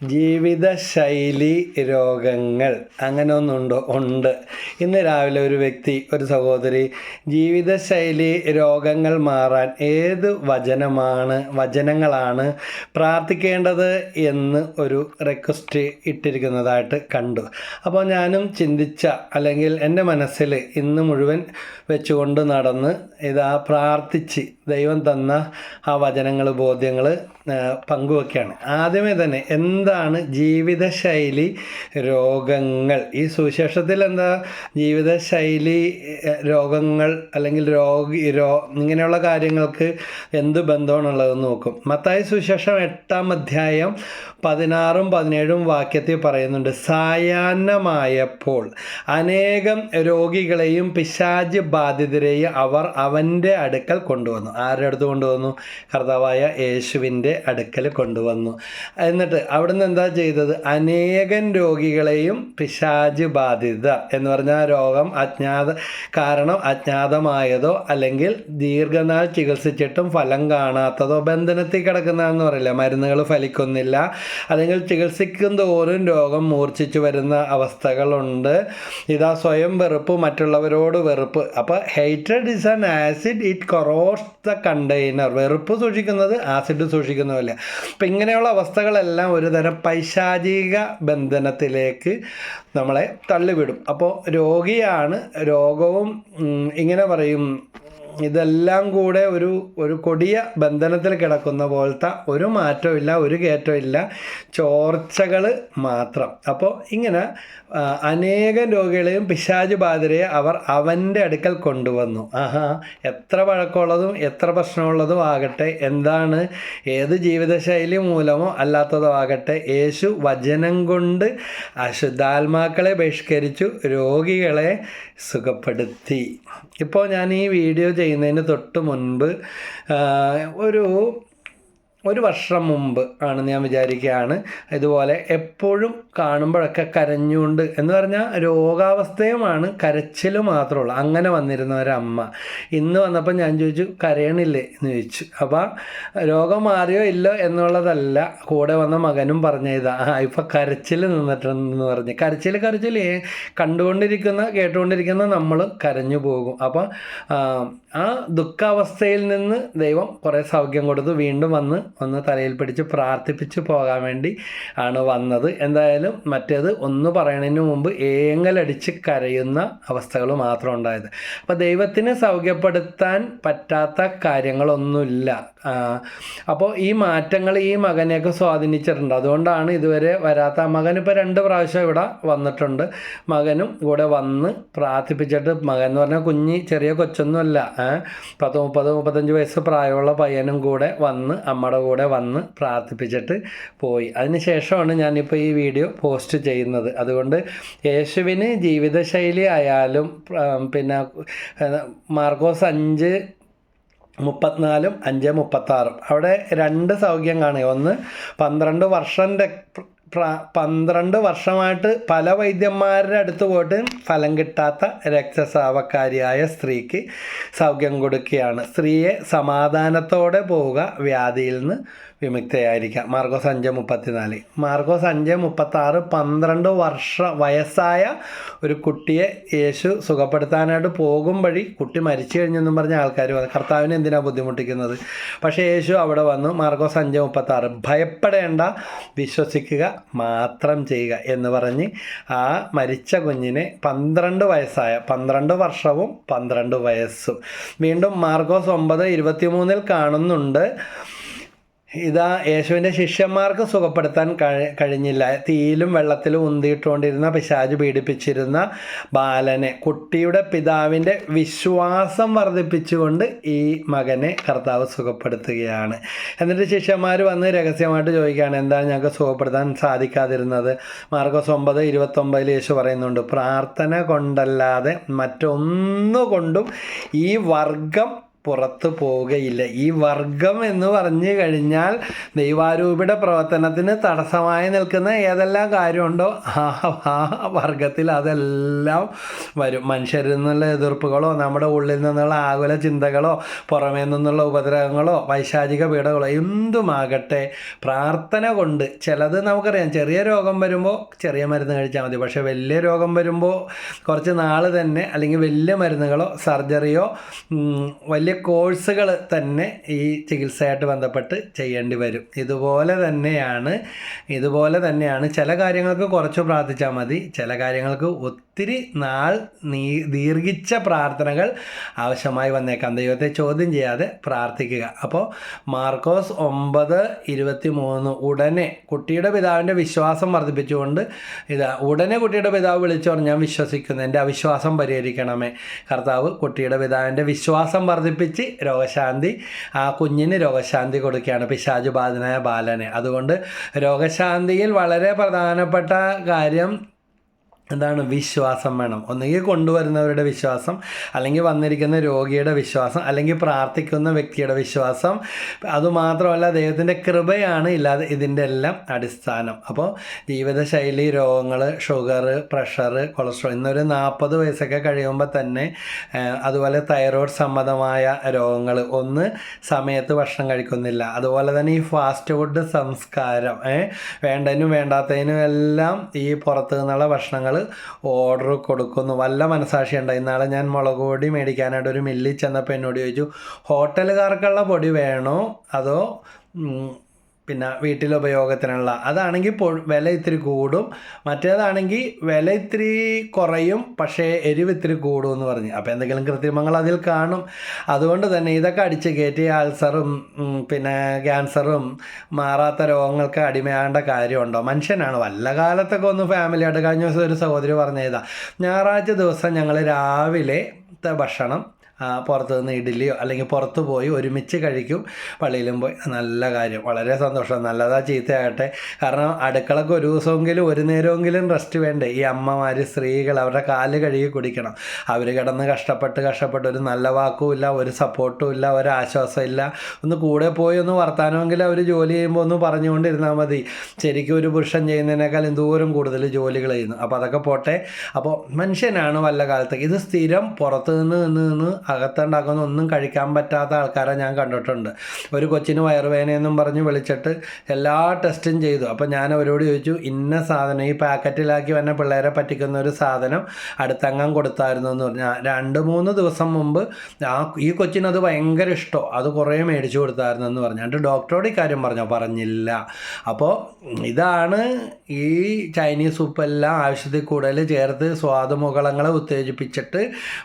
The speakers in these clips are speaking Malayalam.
ജീവിതശൈലി രോഗങ്ങൾ അങ്ങനെ ഒന്നുണ്ടോ ഉണ്ട്. ഇന്ന് രാവിലെ ഒരു വ്യക്തി ഒരു സഹോദരി ജീവിതശൈലി രോഗങ്ങൾ മാറാൻ ഏത് വചനമാണ് വചനങ്ങളാണ് പ്രാർത്ഥിക്കേണ്ടത് എന്ന് ഒരു റിക്വസ്റ്റ് ഇട്ടിരിക്കുന്നതായിട്ട് കണ്ടു. അപ്പോൾ ഞാനും ചിന്തിച്ച അല്ലെങ്കിൽ എന്റെ മനസ്സിൽ ഇന്ന് മുഴുവൻ വെച്ചുകൊണ്ട് നടന്ന് ഇതാ പ്രാർത്ഥിച്ച് ദൈവം തന്ന ആ വചനങ്ങൾ ബോധ്യങ്ങൾ പങ്കുവെക്കുകയാണ് ആദ്യമേ തന്നെ എന്താണ് ജീവിതശൈലി രോഗങ്ങൾ? ഈ സുവിശേഷത്തിൽ എന്താ? ജീവിതശൈലി രോഗങ്ങൾ അല്ലെങ്കിൽ രോഗി രോ ഇങ്ങനെയുള്ള കാര്യങ്ങൾക്ക് എന്ത് ബന്ധമാണുള്ളതെന്ന് നോക്കും. മത്തായ സുവിശേഷം എട്ടാം അധ്യായം പതിനാറും പതിനേഴും വാക്യത്തിൽ പറയുന്നുണ്ട് സായാഹ്നമായപ്പോൾ അനേകം രോഗികളെയും പിശാജ് ബാധിതരെയും അവർ അവന്റെ അടുക്കൽ കൊണ്ടുവന്നു. ആരുടെ അടുത്ത് കൊണ്ടുവന്നു? കർത്താവായ യേശുവിന്റെ അടുക്കൽ കൊണ്ടുവന്നു. എന്നിട്ട് അവിടുന്ന് എന്താ ചെയ്തത്? അനേകം രോഗികളെയും പിശാജ് ബാധിത എന്ന് പറഞ്ഞാൽ രോഗം അജ്ഞാത കാരണം അജ്ഞാതമായതോ അല്ലെങ്കിൽ ദീർഘനാൾ ചികിത്സിച്ചിട്ടും ഫലം കാണാത്തതോ ബന്ധനത്തിൽ കിടക്കുന്നതെന്ന് പറയില്ല? മരുന്നുകൾ ഫലിക്കുന്നില്ല. അല്ലെങ്കിൽ ചികിത്സിക്കും തോറും രോഗം മൂർച്ഛിച്ചു വരുന്ന അവസ്ഥകളുണ്ട്. ഇതാ സ്വയം വെറുപ്പ് മറ്റുള്ളവരോട് വെറുപ്പ്. അപ്പോൾ ഹെയ്റ്റഡ് is an acid it corrodes the container വെറുപ്പ് സൂക്ഷിക്കുന്നത് ആസിഡ് സൂക്ഷിക്കുന്നുമില്ല അപ്പം ഇങ്ങനെയുള്ള അവസ്ഥകളെല്ലാം ഒരുതരം പൈശാചിക ബന്ധനത്തിലേക്ക് നമ്മളെ തള്ളിവിടും. അപ്പോൾ രോഗിയാണ് രോഗവും ഇങ്ങനെ പറയും ഇതെല്ലാം കൂടെ ഒരു ഒരു കൊടിയ ബന്ധനത്തിൽ കിടക്കുന്ന പോലത്തെ ഒരു മാറ്റവും ഇല്ല ഒരു കയറ്റവും ഇല്ല ചോർച്ചകൾ മാത്രം. അപ്പോൾ ഇങ്ങനെ അനേകം രോഗികളെയും പിശാച് ബാധിതരെ അവർ അവന്റെ അടുക്കൽ കൊണ്ടുവന്നു. ആഹാ എത്ര പഴക്കമുള്ളതും എത്ര പ്രശ്നമുള്ളതും ആകട്ടെ എന്താണ് ഏത് ജീവിതശൈലി മൂലമോ അല്ലാത്തതോ ആകട്ടെ യേശു വചനം കൊണ്ട് അശുദ്ധാത്മാക്കളെ ബഹിഷ്കരിച്ചു രോഗികളെ സുഖപ്പെടുത്തി. ഇപ്പോൾ ഞാൻ ഈ വീഡിയോ ചെയ്യുന്നതിന് തൊട്ട് മുൻപ് ഒരു ഒരു വർഷം മുമ്പ് ആണ് ഞാൻ വിചാരിക്കുകയാണ് ഇതുപോലെ എപ്പോഴും കാണുമ്പോഴൊക്കെ കരഞ്ഞുകൊണ്ട് എന്ന് പറഞ്ഞാൽ രോഗാവസ്ഥയുമാണ് കരച്ചിൽ മാത്രമുള്ളൂ അങ്ങനെ വന്നിരുന്ന ഒരമ്മ. ഇന്ന് വന്നപ്പോൾ ഞാൻ ചോദിച്ചു കരയണില്ലേ? എന്ന് ചോദിച്ചു. അപ്പോൾ രോഗം മാറിയോ ഇല്ലോ? എന്നുള്ളതല്ല. കൂടെ വന്ന മകനും പറഞ്ഞ ഇതാ. ആ ഇപ്പം കരച്ചിൽ നിന്നിട്ടുണ്ടെന്ന് പറഞ്ഞ്. കരച്ചിൽ കരച്ചിൽ കണ്ടുകൊണ്ടിരിക്കുന്ന കേട്ടുകൊണ്ടിരിക്കുന്ന നമ്മൾ കരഞ്ഞു പോകും. അപ്പോൾ ആ ദുഃഖാവസ്ഥയിൽ നിന്ന് ദൈവം കുറേ സൗഖ്യം കൊടുത്ത് വീണ്ടും വന്ന് ഒന്ന് തലയിൽ പിടിച്ച് പ്രാർത്ഥിപ്പിച്ച് പോകാൻ വേണ്ടി ആണ് വന്നത്. എന്തായാലും മറ്റേത് ഒന്ന് പറയുന്നതിന് മുമ്പ് ഏങ്ങലടിച്ച് കരയുന്ന അവസ്ഥകൾ മാത്രം ഉണ്ടായത്. അപ്പോൾ ദൈവത്തിന് സൗഖ്യപ്പെടുത്താൻ പറ്റാത്ത കാര്യങ്ങളൊന്നുമില്ല. അപ്പോൾ ഈ മാറ്റങ്ങൾ ഈ മകനെയൊക്കെ സ്വാധീനിച്ചിട്ടുണ്ട്. അതുകൊണ്ടാണ് ഇതുവരെ വരാത്ത മകൻ ഇപ്പോൾ രണ്ട് പ്രാവശ്യം ഇവിടെ വന്നിട്ടുണ്ട്. മകനും കൂടെ വന്ന് പ്രാർത്ഥിപ്പിച്ചിട്ട് മകൻ എന്ന് പറഞ്ഞാൽ കുഞ്ഞി ചെറിയ കൊച്ചൊന്നുമല്ല പത്ത് മുപ്പത് മുപ്പത്തഞ്ച് വയസ്സ് പ്രായമുള്ള പയ്യനും കൂടെ വന്ന് അമ്മയുടെ കൂടെ വന്ന് പ്രാർത്ഥിപ്പിച്ചിട്ട് പോയി. അതിന് ശേഷമാണ് ഞാനിപ്പോൾ ഈ വീഡിയോ പോസ്റ്റ് ചെയ്യുന്നത്. അതുകൊണ്ട് യേശുവിന് ജീവിതശൈലി ആയാലും പിന്നെ മാർക്കോസ് അഞ്ച് മുപ്പത്തിനാലും അഞ്ച് മുപ്പത്താറും. അവിടെ രണ്ട് സൗഖ്യം കാണുക. ഒന്ന് പന്ത്രണ്ട് വർഷം രക്- പന്ത്രണ്ട് വർഷമായിട്ട് പല വൈദ്യന്മാരുടെ അടുത്ത് പോയിട്ട് ഫലം കിട്ടാത്ത രക്തസ്രാവക്കാരിയായ സ്ത്രീക്ക് സൗഖ്യം കൊടുക്കുകയാണ്. സ്ത്രീയെ സമാധാനത്തോടെ പോവുക വ്യാധിയിൽ നിന്ന് വിമുക്തയായിരിക്കാം. മാർഗോസ് അഞ്ച് മുപ്പത്തിനാല്. മാർഗോസ് അഞ്ച് മുപ്പത്താറ് പന്ത്രണ്ട് വർഷ വയസ്സായ ഒരു കുട്ടിയെ യേശു സുഖപ്പെടുത്താനായിട്ട് പോകും വഴി കുട്ടി മരിച്ചു കഴിഞ്ഞെന്നും പറഞ്ഞ ആൾക്കാർ വന്നു കർത്താവിനെ എന്തിനാണ് ബുദ്ധിമുട്ടിക്കുന്നത്? പക്ഷേ യേശു അവിടെ വന്നു. മാർഗോസ് അഞ്ച് മുപ്പത്താറ് ഭയപ്പെടേണ്ട വിശ്വസിക്കുക മാത്രം ചെയ്യുക എന്ന് പറഞ്ഞ് ആ മരിച്ച കുഞ്ഞിനെ പന്ത്രണ്ട് വയസ്സായ പന്ത്രണ്ട് വർഷവും പന്ത്രണ്ട് വയസ്സും. വീണ്ടും മാർഗോസ് ഒമ്പത് ഇരുപത്തിമൂന്നിൽ കാണുന്നുണ്ട്. ഇതാ യേശുവിന്റെ ശിഷ്യന്മാർക്ക് സുഖപ്പെടുത്താൻ കഴി- കഴിഞ്ഞില്ല. തീയിലും വെള്ളത്തിലും ഉന്തിയിട്ടുകൊണ്ടിരുന്ന പിശാജ് പീഡിപ്പിച്ചിരുന്ന ബാലനെ കുട്ടിയുടെ പിതാവിന്റെ വിശ്വാസം വർദ്ധിപ്പിച്ചുകൊണ്ട് ഈ മകനെ കർത്താവ് സുഖപ്പെടുത്തുകയാണ്. എന്നിട്ട് ശിഷ്യന്മാർ വന്ന് രഹസ്യമായിട്ട് ചോദിക്കുകയാണ് എന്താണ് ഞങ്ങൾക്ക് സുഖപ്പെടുത്താൻ സാധിക്കാതിരുന്നത്? മാർക്കോസ് ഒമ്പത് ഇരുപത്തൊമ്പതിൽ യേശു പറയുന്നുണ്ട് പ്രാർത്ഥന കൊണ്ടല്ലാതെ മറ്റൊന്നുകൊണ്ടും ഈ വർഗം പുറത്തു പോവുകയില്ല. ഈ വർഗം എന്ന് പറഞ്ഞു കഴിഞ്ഞാൽ ദൈവാരൂപിയുടെ പ്രവർത്തനത്തിന് തടസ്സമായി നിൽക്കുന്ന ഏതെല്ലാം കാര്യമുണ്ടോ ആ വർഗത്തിൽ അതെല്ലാം വരും. മനുഷ്യരിൽ നിന്നുള്ള എതിർപ്പുകളോ നമ്മുടെ ഉള്ളിൽ നിന്നുള്ള ആകുല ചിന്തകളോ പുറമേ നിന്നുള്ള ഉപദ്രവങ്ങളോ വൈശാചിക പീഡകളോ എന്തുമാകട്ടെ പ്രാർത്ഥന കൊണ്ട് ചിലത് നമുക്കറിയാം. ചെറിയ രോഗം വരുമ്പോൾ ചെറിയ മരുന്ന് കഴിച്ചാൽ മതി. പക്ഷേ വലിയ രോഗം വരുമ്പോൾ കുറച്ച് നാൾ തന്നെ അല്ലെങ്കിൽ വലിയ മരുന്നുകളോ സർജറിയോ വലിയ കോഴ്സുകൾ തന്നെ ഈ ചികിത്സയായിട്ട് ബന്ധപ്പെട്ട് ചെയ്യേണ്ടി വരും. ഇതുപോലെ തന്നെയാണ് ഇതുപോലെ തന്നെയാണ് ചില കാര്യങ്ങൾക്ക് കുറച്ച് പ്രാർത്ഥിച്ചാൽ മതി ചില കാര്യങ്ങൾക്ക് ഒത്തിരി നാൾ നീ ദീർഘിച്ച പ്രാർത്ഥനകൾ ആവശ്യമായി വന്നേക്കാം. ദൈവത്തെ ചോദ്യം ചെയ്യാതെ പ്രാർത്ഥിക്കുക. അപ്പോൾ മാർക്കോസ് ഒമ്പത് ഇരുപത്തി മൂന്ന് ഉടനെ കുട്ടിയുടെ പിതാവിന്റെ വിശ്വാസം വർദ്ധിപ്പിച്ചുകൊണ്ട് ഇതാ ഉടനെ കുട്ടിയുടെ പിതാവ് വിളിച്ചു പറഞ്ഞു ഞാൻ വിശ്വസിക്കുന്നു. എന്റെ അവിശ്വാസം പരിഹരിക്കണമേ. കർത്താവ് കുട്ടിയുടെ പിതാവിന്റെ വിശ്വാസം വർദ്ധിപ്പിച്ച് രോഗശാന്തി ആ കുഞ്ഞിന് രോഗശാന്തി കൊടുക്കുകയാണ് പിശാജുബാധനായ ബാലനെ. അതുകൊണ്ട് രോഗശാന്തിയിൽ വളരെ പ്രധാനപ്പെട്ട കാര്യം എന്താണ് വിശ്വാസം വേണം? ഒന്നുകിൽ കൊണ്ടുവരുന്നവരുടെ വിശ്വാസം അല്ലെങ്കിൽ വന്നിരിക്കുന്ന രോഗിയുടെ വിശ്വാസം അല്ലെങ്കിൽ പ്രാർത്ഥിക്കുന്ന വ്യക്തിയുടെ വിശ്വാസം. അതുമാത്രമല്ല ദൈവത്തിന്റെ കൃപയാണ് ഇല്ലാതെ ഇതിന്റെ എല്ലാം അടിസ്ഥാനം. അപ്പോൾ ജീവിതശൈലി രോഗങ്ങൾ ഷുഗർ പ്രഷർ കൊളസ്ട്രോൾ ഇന്നൊരു നാൽപ്പത് വയസ്സൊക്കെ കഴിയുമ്പോൾ തന്നെ അതുപോലെ തൈറോയ്ഡ് സംബന്ധമായ രോഗങ്ങൾ ഒന്ന് സമയത്ത് ഭക്ഷണം കഴിക്കുന്നില്ല. അതുപോലെ തന്നെ ഈ ഫാസ്റ്റ് ഫുഡ് സംസ്കാരം വേണ്ടതിനും വേണ്ടാത്തതിനും എല്ലാം ഈ പുറത്തു നിന്നുള്ള ഭക്ഷണങ്ങൾ ഓർഡർ കൊടുക്കുന്നു. വല്ല മനസാക്ഷി ഉണ്ടായി ഇന്നാളെ ഞാൻ മുളക് പൊടി മേടിക്കാനായിട്ട് ഒരു മില്ലിൽ ചെന്നപ്പോൾ എന്നോട് ചോദിച്ചു ഹോട്ടലുകാർക്കുള്ള പൊടി വേണോ? അതോ പിന്നെ വീട്ടിലുപയോഗത്തിനുള്ള. അതാണെങ്കിൽ വില ഇത്തിരി കൂടും. മറ്റേതാണെങ്കിൽ വില ഇത്തിരി കുറയും പക്ഷേ എരിവ് ഇത്തിരി കൂടും എന്ന് പറഞ്ഞു. അപ്പോൾ എന്തെങ്കിലും കൃത്രിമങ്ങൾ അതിൽ കാണും. അതുകൊണ്ട് തന്നെ ഇതൊക്കെ അടിച്ച് കയറ്റി അൾസറും പിന്നെ ക്യാൻസറും മാറാത്ത രോഗങ്ങൾക്ക് അടിമയാകേണ്ട കാര്യമുണ്ടോ? മനുഷ്യനാണ്. വല്ല കാലത്തൊക്കെ ഒന്ന് ഫാമിലിയായിട്ട് കഴിഞ്ഞ ദിവസം ഒരു സഹോദരി പറഞ്ഞതാ ഞായറാഴ്ച ദിവസം ഞങ്ങൾ രാവിലെ ഭക്ഷണം പുറത്ത് നിന്ന് ഇഡ്ഡലിയോ അല്ലെങ്കിൽ പുറത്ത് പോയി ഒരുമിച്ച് കഴിക്കും പള്ളിയിലും പോയി. നല്ല കാര്യം. വളരെ സന്തോഷം. നല്ലതാ ചീത്തയാകട്ടെ. കാരണം അടുക്കളക്ക് ഒരു ദിവസമെങ്കിലും ഒരു നേരമെങ്കിലും റെസ്റ്റ് വേണ്ടേ? ഈ അമ്മമാർ സ്ത്രീകൾ അവരുടെ കാൽ കഴുകി കുടിക്കണം. അവർ കിടന്ന് കഷ്ടപ്പെട്ട് കഷ്ടപ്പെട്ട് ഒരു നല്ല വാക്കും ഇല്ല ഒരു സപ്പോർട്ടും ഇല്ല ഒരു ആശ്വാസം ഇല്ല. ഒന്ന് കൂടെ പോയി ഒന്ന് വർത്താനമെങ്കിൽ അവർ ജോലി ചെയ്യുമ്പോൾ ഒന്ന് പറഞ്ഞുകൊണ്ടിരുന്നാൽ മതി. ശരിക്കും ഒരു പുരുഷൻ ചെയ്യുന്നതിനേക്കാൾ എന്തോരം കൂടുതൽ ജോലികൾ ചെയ്യുന്നു. അപ്പോൾ അതൊക്കെ പോട്ടെ. അപ്പോൾ മനുഷ്യനാണ് വല്ല കാലത്തേക്ക് ഇത് സ്ഥിരം പുറത്ത് നിന്ന് നിന്ന് നിന്ന് അകത്തുണ്ടാക്കുന്ന ഒന്നും കഴിക്കാൻ പറ്റാത്ത ആൾക്കാരെ ഞാൻ കണ്ടിട്ടുണ്ട്. ഒരു കൊച്ചിന് വയറുവേദനയെന്നും പറഞ്ഞ് വിളിച്ചിട്ട് എല്ലാ ടെസ്റ്റും ചെയ്തു. അപ്പോൾ ഞാൻ അവരോട് ചോദിച്ചു ഇന്ന സാധനം ഈ പാക്കറ്റിലാക്കി വന്ന പിള്ളേരെ പറ്റിക്കുന്ന ഒരു സാധനം അടുത്തങ്ങം കൊടുത്തായിരുന്നു എന്ന് പറഞ്ഞാൽ രണ്ട് മൂന്ന് ദിവസം മുമ്പ് ആ ഈ കൊച്ചിനത് ഭയങ്കര ഇഷ്ടം. അത് കുറേ മേടിച്ചു കൊടുത്തായിരുന്നു എന്ന് പറഞ്ഞു. എന്നിട്ട് ഡോക്ടറോട് ഇക്കാര്യം കാര്യം പറഞ്ഞോ. പറഞ്ഞില്ല. അപ്പോൾ ഇതാണ് ഈ ചൈനീസ് ഉപ്പെല്ലാം ആവശ്യത്തിൽ കൂടുതൽ ചേർത്ത് സ്വാദുമുകളങ്ങളെ ഉത്തേജിപ്പിച്ചിട്ട്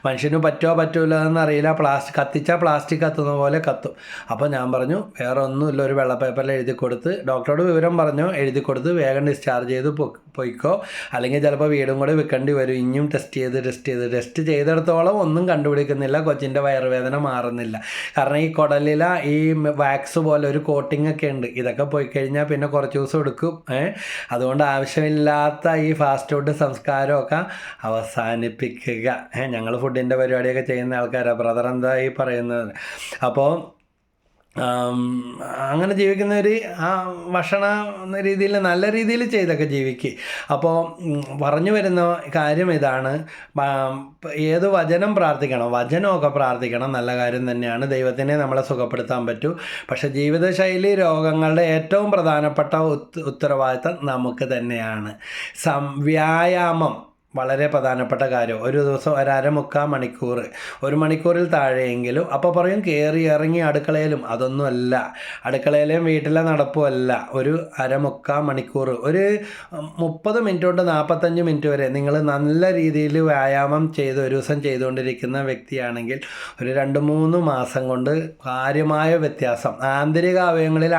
മനുഷ്യന് പറ്റോ പറ്റൂല എന്നറിയില്ല പ്ലാസ്റ്റിക് കത്തിച്ചാൽ പ്ലാസ്റ്റിക് കത്തുന്ന പോലെ കത്തും. അപ്പോൾ ഞാൻ പറഞ്ഞു വേറെ ഒന്നുമില്ല ഒരു വെള്ള പേപ്പറിൽ എഴുതി കൊടുത്ത്. ഡോക്ടറോട് വിവരം പറഞ്ഞു എഴുതി കൊടുത്ത് വേഗം ഡിസ്ചാർജ് ചെയ്ത് പോയിക്കോ. അല്ലെങ്കിൽ ചിലപ്പോൾ വീടും കൂടെ വിൽക്കേണ്ടി വരും. ഇനിയും ടെസ്റ്റ് ചെയ്ത് ടെസ്റ്റ് ചെയ്ത് ടെസ്റ്റ് ചെയ്തെടുത്തോളം ഒന്നും കണ്ടുപിടിക്കുന്നില്ല. കൊച്ചിന്റെ വയറുവേദന മാറുന്നില്ല. കാരണം ഈ കുടലില ഈ വാക്സ് പോലെ ഒരു കോട്ടിംഗ് ഒക്കെ ഉണ്ട്. ഇതൊക്കെ പോയി കഴിഞ്ഞാൽ പിന്നെ കുറച്ച് ദിവസം എടുക്കും. അതുകൊണ്ട് ആവശ്യമില്ലാത്ത ഈ ഫാസ്റ്റ് ഫുഡ് സംസ്കാരമൊക്കെ അവസാനിപ്പിക്കുക. ഞങ്ങൾ ഫുഡിന്റെ പരിപാടിയൊക്കെ ചെയ്യുന്ന ആൾക്കാരാണ് ബ്രദർ എന്താ ഈ പറയുന്നത്? അപ്പോൾ അങ്ങനെ ജീവിക്കുന്നവർ ആ ഭക്ഷണ രീതിയിൽ നല്ല രീതിയിൽ ചെയ്തൊക്കെ ജീവിക്കുക അപ്പോൾ പറഞ്ഞു വരുന്ന കാര്യം ഇതാണ്. ഏത് വചനം പ്രാർത്ഥിക്കണം വചനമൊക്കെ പ്രാർത്ഥിക്കണം നല്ല കാര്യം തന്നെയാണ്. ദൈവത്തിനെ നമ്മളെ സുഖപ്പെടുത്താൻ പറ്റൂ. പക്ഷെ ജീവിതശൈലി രോഗങ്ങളുടെ ഏറ്റവും പ്രധാനപ്പെട്ട ഉത്ത- ഉത്തരവാദിത്തം നമുക്ക് തന്നെയാണ്. സം വ്യായാമം. വളരെ പ്രധാനപ്പെട്ട കാര്യം. ഒരു ദിവസം ഒരു അരമുക്കാൽ മണിക്കൂർ. ഒരു മണിക്കൂറിൽ താഴെയെങ്കിലും. അപ്പോൾ പറയും കയറി ഇറങ്ങി അടുക്കളയിലും. അതൊന്നുമല്ല. അടുക്കളയിലെയും വീട്ടിലെ നടപ്പുമല്ല. ഒരു അരമുക്കാൽ മണിക്കൂർ. ഒരു മുപ്പത് മിനിറ്റ് തൊട്ട് നാൽപ്പത്തഞ്ച് മിനിറ്റ് വരെ നിങ്ങൾ നല്ല രീതിയിൽ വ്യായാമം ചെയ്ത് ഒരു ദിവസം ചെയ്തുകൊണ്ടിരിക്കുന്ന വ്യക്തിയാണെങ്കിൽ ഒരു രണ്ട് മൂന്ന് മാസം കൊണ്ട് കാര്യമായ വ്യത്യാസം. ആന്തരിക അവയവങ്ങളിൽ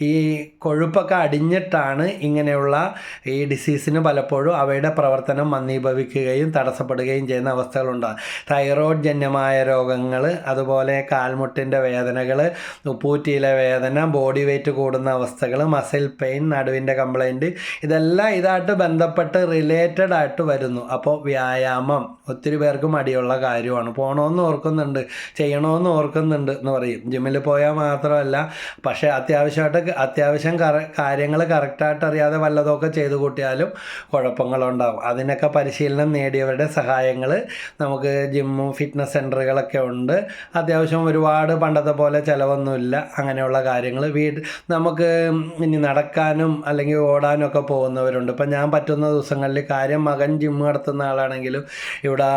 ഈ കൊഴുപ്പൊക്കെ അടിഞ്ഞിട്ടാണ് ഇങ്ങനെയുള്ള ഈ ഡിസീസിന് പലപ്പോഴും അവയുടെ പ്രവർത്തനം മന്ദീഭവിക്കുകയും തടസ്സപ്പെടുകയും ചെയ്യുന്ന അവസ്ഥകളുണ്ട്. തൈറോയ്ഡ് ജന്യമായ രോഗങ്ങൾ അതുപോലെ കാൽമുട്ടിന്റെ വേദനകൾ ഉപ്പൂറ്റിയിലെ വേദന ബോഡി വെയിറ്റ് കൂടുന്ന അവസ്ഥകൾ മസിൽ പെയിൻ നടുവിന്റെ കംപ്ലൈന്റ് ഇതെല്ലാം ഇതായിട്ട് ബന്ധപ്പെട്ട് റിലേറ്റഡ് ആയിട്ട് വരുന്നു. അപ്പോൾ വ്യായാമം ഒത്തിരി പേർക്ക് മടിയുള്ള കാര്യമാണ്. പോകണമെന്ന് ഓർക്കുന്നുണ്ട് ചെയ്യണമെന്ന് ഓർക്കുന്നുണ്ട് എന്ന് പറയും. ജിമ്മിൽ പോയാൽ മാത്രമല്ല പക്ഷേ അത്യാവശ്യമായിട്ട് അത്യാവശ്യം കാര്യങ്ങൾ കറക്റ്റായിട്ട് അറിയാതെ വല്ലതൊക്കെ ചെയ്തു കൂട്ടിയാലും കുഴപ്പങ്ങളുണ്ടാകും അതിനൊക്കെ പരിശീലനം നേടിയവരുടെ സഹായങ്ങൾ നമുക്ക് ജിമ്മും ഫിറ്റ്നസ് സെന്ററുകളൊക്കെ ഉണ്ട്. അത്യാവശ്യം ഒരുപാട് പണ്ടത്തെ പോലെ ചിലവൊന്നുമില്ല. അങ്ങനെയുള്ള കാര്യങ്ങൾ വീട് നമുക്ക് ഇനി നടക്കാനും അല്ലെങ്കിൽ ഓടാനും ഒക്കെ പോകുന്നവരുണ്ട്. ഇപ്പം ഞാൻ പറ്റുന്ന ദിവസങ്ങളിൽ കാര്യം മകൻ ജിമ്മ് നടത്തുന്ന ആളാണെങ്കിലും ഇവിടെ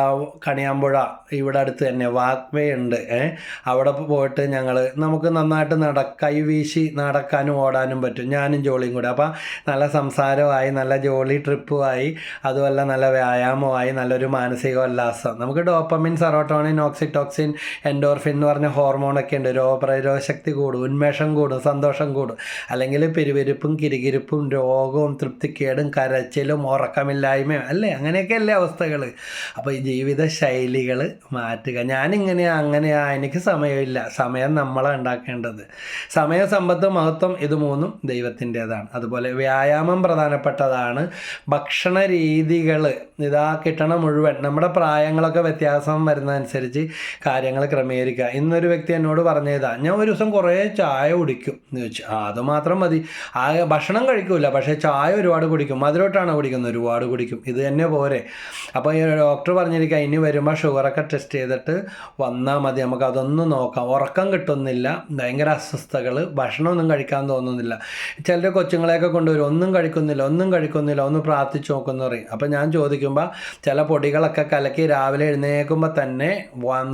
കണിയാമ്പുഴ ഇവിടെ അടുത്ത് തന്നെ വാക്വേ ഉണ്ട്. അവിടെ പോയിട്ട് ഞങ്ങൾ നമുക്ക് നന്നായിട്ട് നട കൈ വീശി നടക്കാനും ഓടാനും പറ്റും. ഞാനും ജോളിയും കൂടെ. അപ്പം നല്ല സംസാരമായി നല്ല ജോളി ട്രിപ്പുമായി അതുമല്ല നല്ല വ്യായാമമായി നല്ലൊരു മാനസിക ഉല്ലാസം നമുക്ക് ഡോപ്പമിൻ സെറോട്ടോണിൻ ഓക്സിറ്റോക്സിൻ എൻഡോർഫിൻ എന്ന് പറഞ്ഞ ഹോർമോണൊക്കെ ഉണ്ട്. രോഗപ്രതിരോധ ശക്തി കൂടും ഉന്മേഷം കൂടും സന്തോഷം കൂടും. അല്ലെങ്കിൽ പെരുവെരുപ്പും കിരികിരിപ്പും രോഗവും തൃപ്തിക്കേടും കരച്ചിലും ഉറക്കമില്ലായ്മയും അല്ലേ? അങ്ങനെയൊക്കെ അല്ലേ അവസ്ഥകൾ? അപ്പോൾ ഈ ജീവിത ശൈലികൾ മാറ്റുക. ഞാനിങ്ങനെയാ അങ്ങനെയാ എനിക്ക് സമയമില്ല. സമയം നമ്മളാണ് ഉണ്ടാക്കേണ്ടത്. സമയ സമ്പത്തും മഹത്വം ഇത് മൂന്നും ദൈവത്തിന്റെതാണ്. അതുപോലെ വ്യായാമം പ്രധാനപ്പെട്ടതാണ്. ഭക്ഷണ രീതികൾ ഇതാ കിട്ടണ മുഴുവൻ. നമ്മുടെ പ്രായങ്ങളൊക്കെ വ്യത്യാസം വരുന്നതനുസരിച്ച് കാര്യങ്ങൾ ക്രമീകരിക്കുക. ഇന്നൊരു വ്യക്തി എന്നോട് പറഞ്ഞതാ ഞാൻ ഒരു ദിവസം കുറേ ചായ കുടിക്കും. എന്ന് ചോദിച്ചു. ആ അത് മാത്രം മതി. ആ ഭക്ഷണം കഴിക്കില്ല പക്ഷേ ചായ ഒരുപാട് കുടിക്കും. മധുരോട്ടാണ് കുടിക്കുന്നത് ഒരുപാട് കുടിക്കും. ഇത് തന്നെ പോരെ. അപ്പോൾ ഈ ഡോക്ടർ പറഞ്ഞിരിക്കുക ഇനി വരുമ്പോൾ ഷുഗറൊക്കെ ടെസ്റ്റ് ചെയ്തിട്ട് വന്നാൽ മതി. നമുക്ക് അതൊന്നും നോക്കാം. ഉറക്കം കിട്ടുന്നില്ല. ഭയങ്കര അസ്വസ്ഥകൾ ഭക്ഷണമൊന്നും കഴിക്കാൻ തോന്നുന്നില്ല. ചിലർ കൊച്ചുങ്ങളെയൊക്കെ കൊണ്ടുവരും. ഒന്നും കഴിക്കുന്നില്ല ഒന്നും കഴിക്കുന്നില്ല. ഒന്ന് പ്രാർത്ഥിച്ചു നോക്കുന്നു പറയും. അപ്പോൾ ഞാൻ ചോദിക്കുമ്പോൾ ചില പൊടികളൊക്കെ കലക്കി രാവിലെ എഴുന്നേൽക്കുമ്പോൾ തന്നെ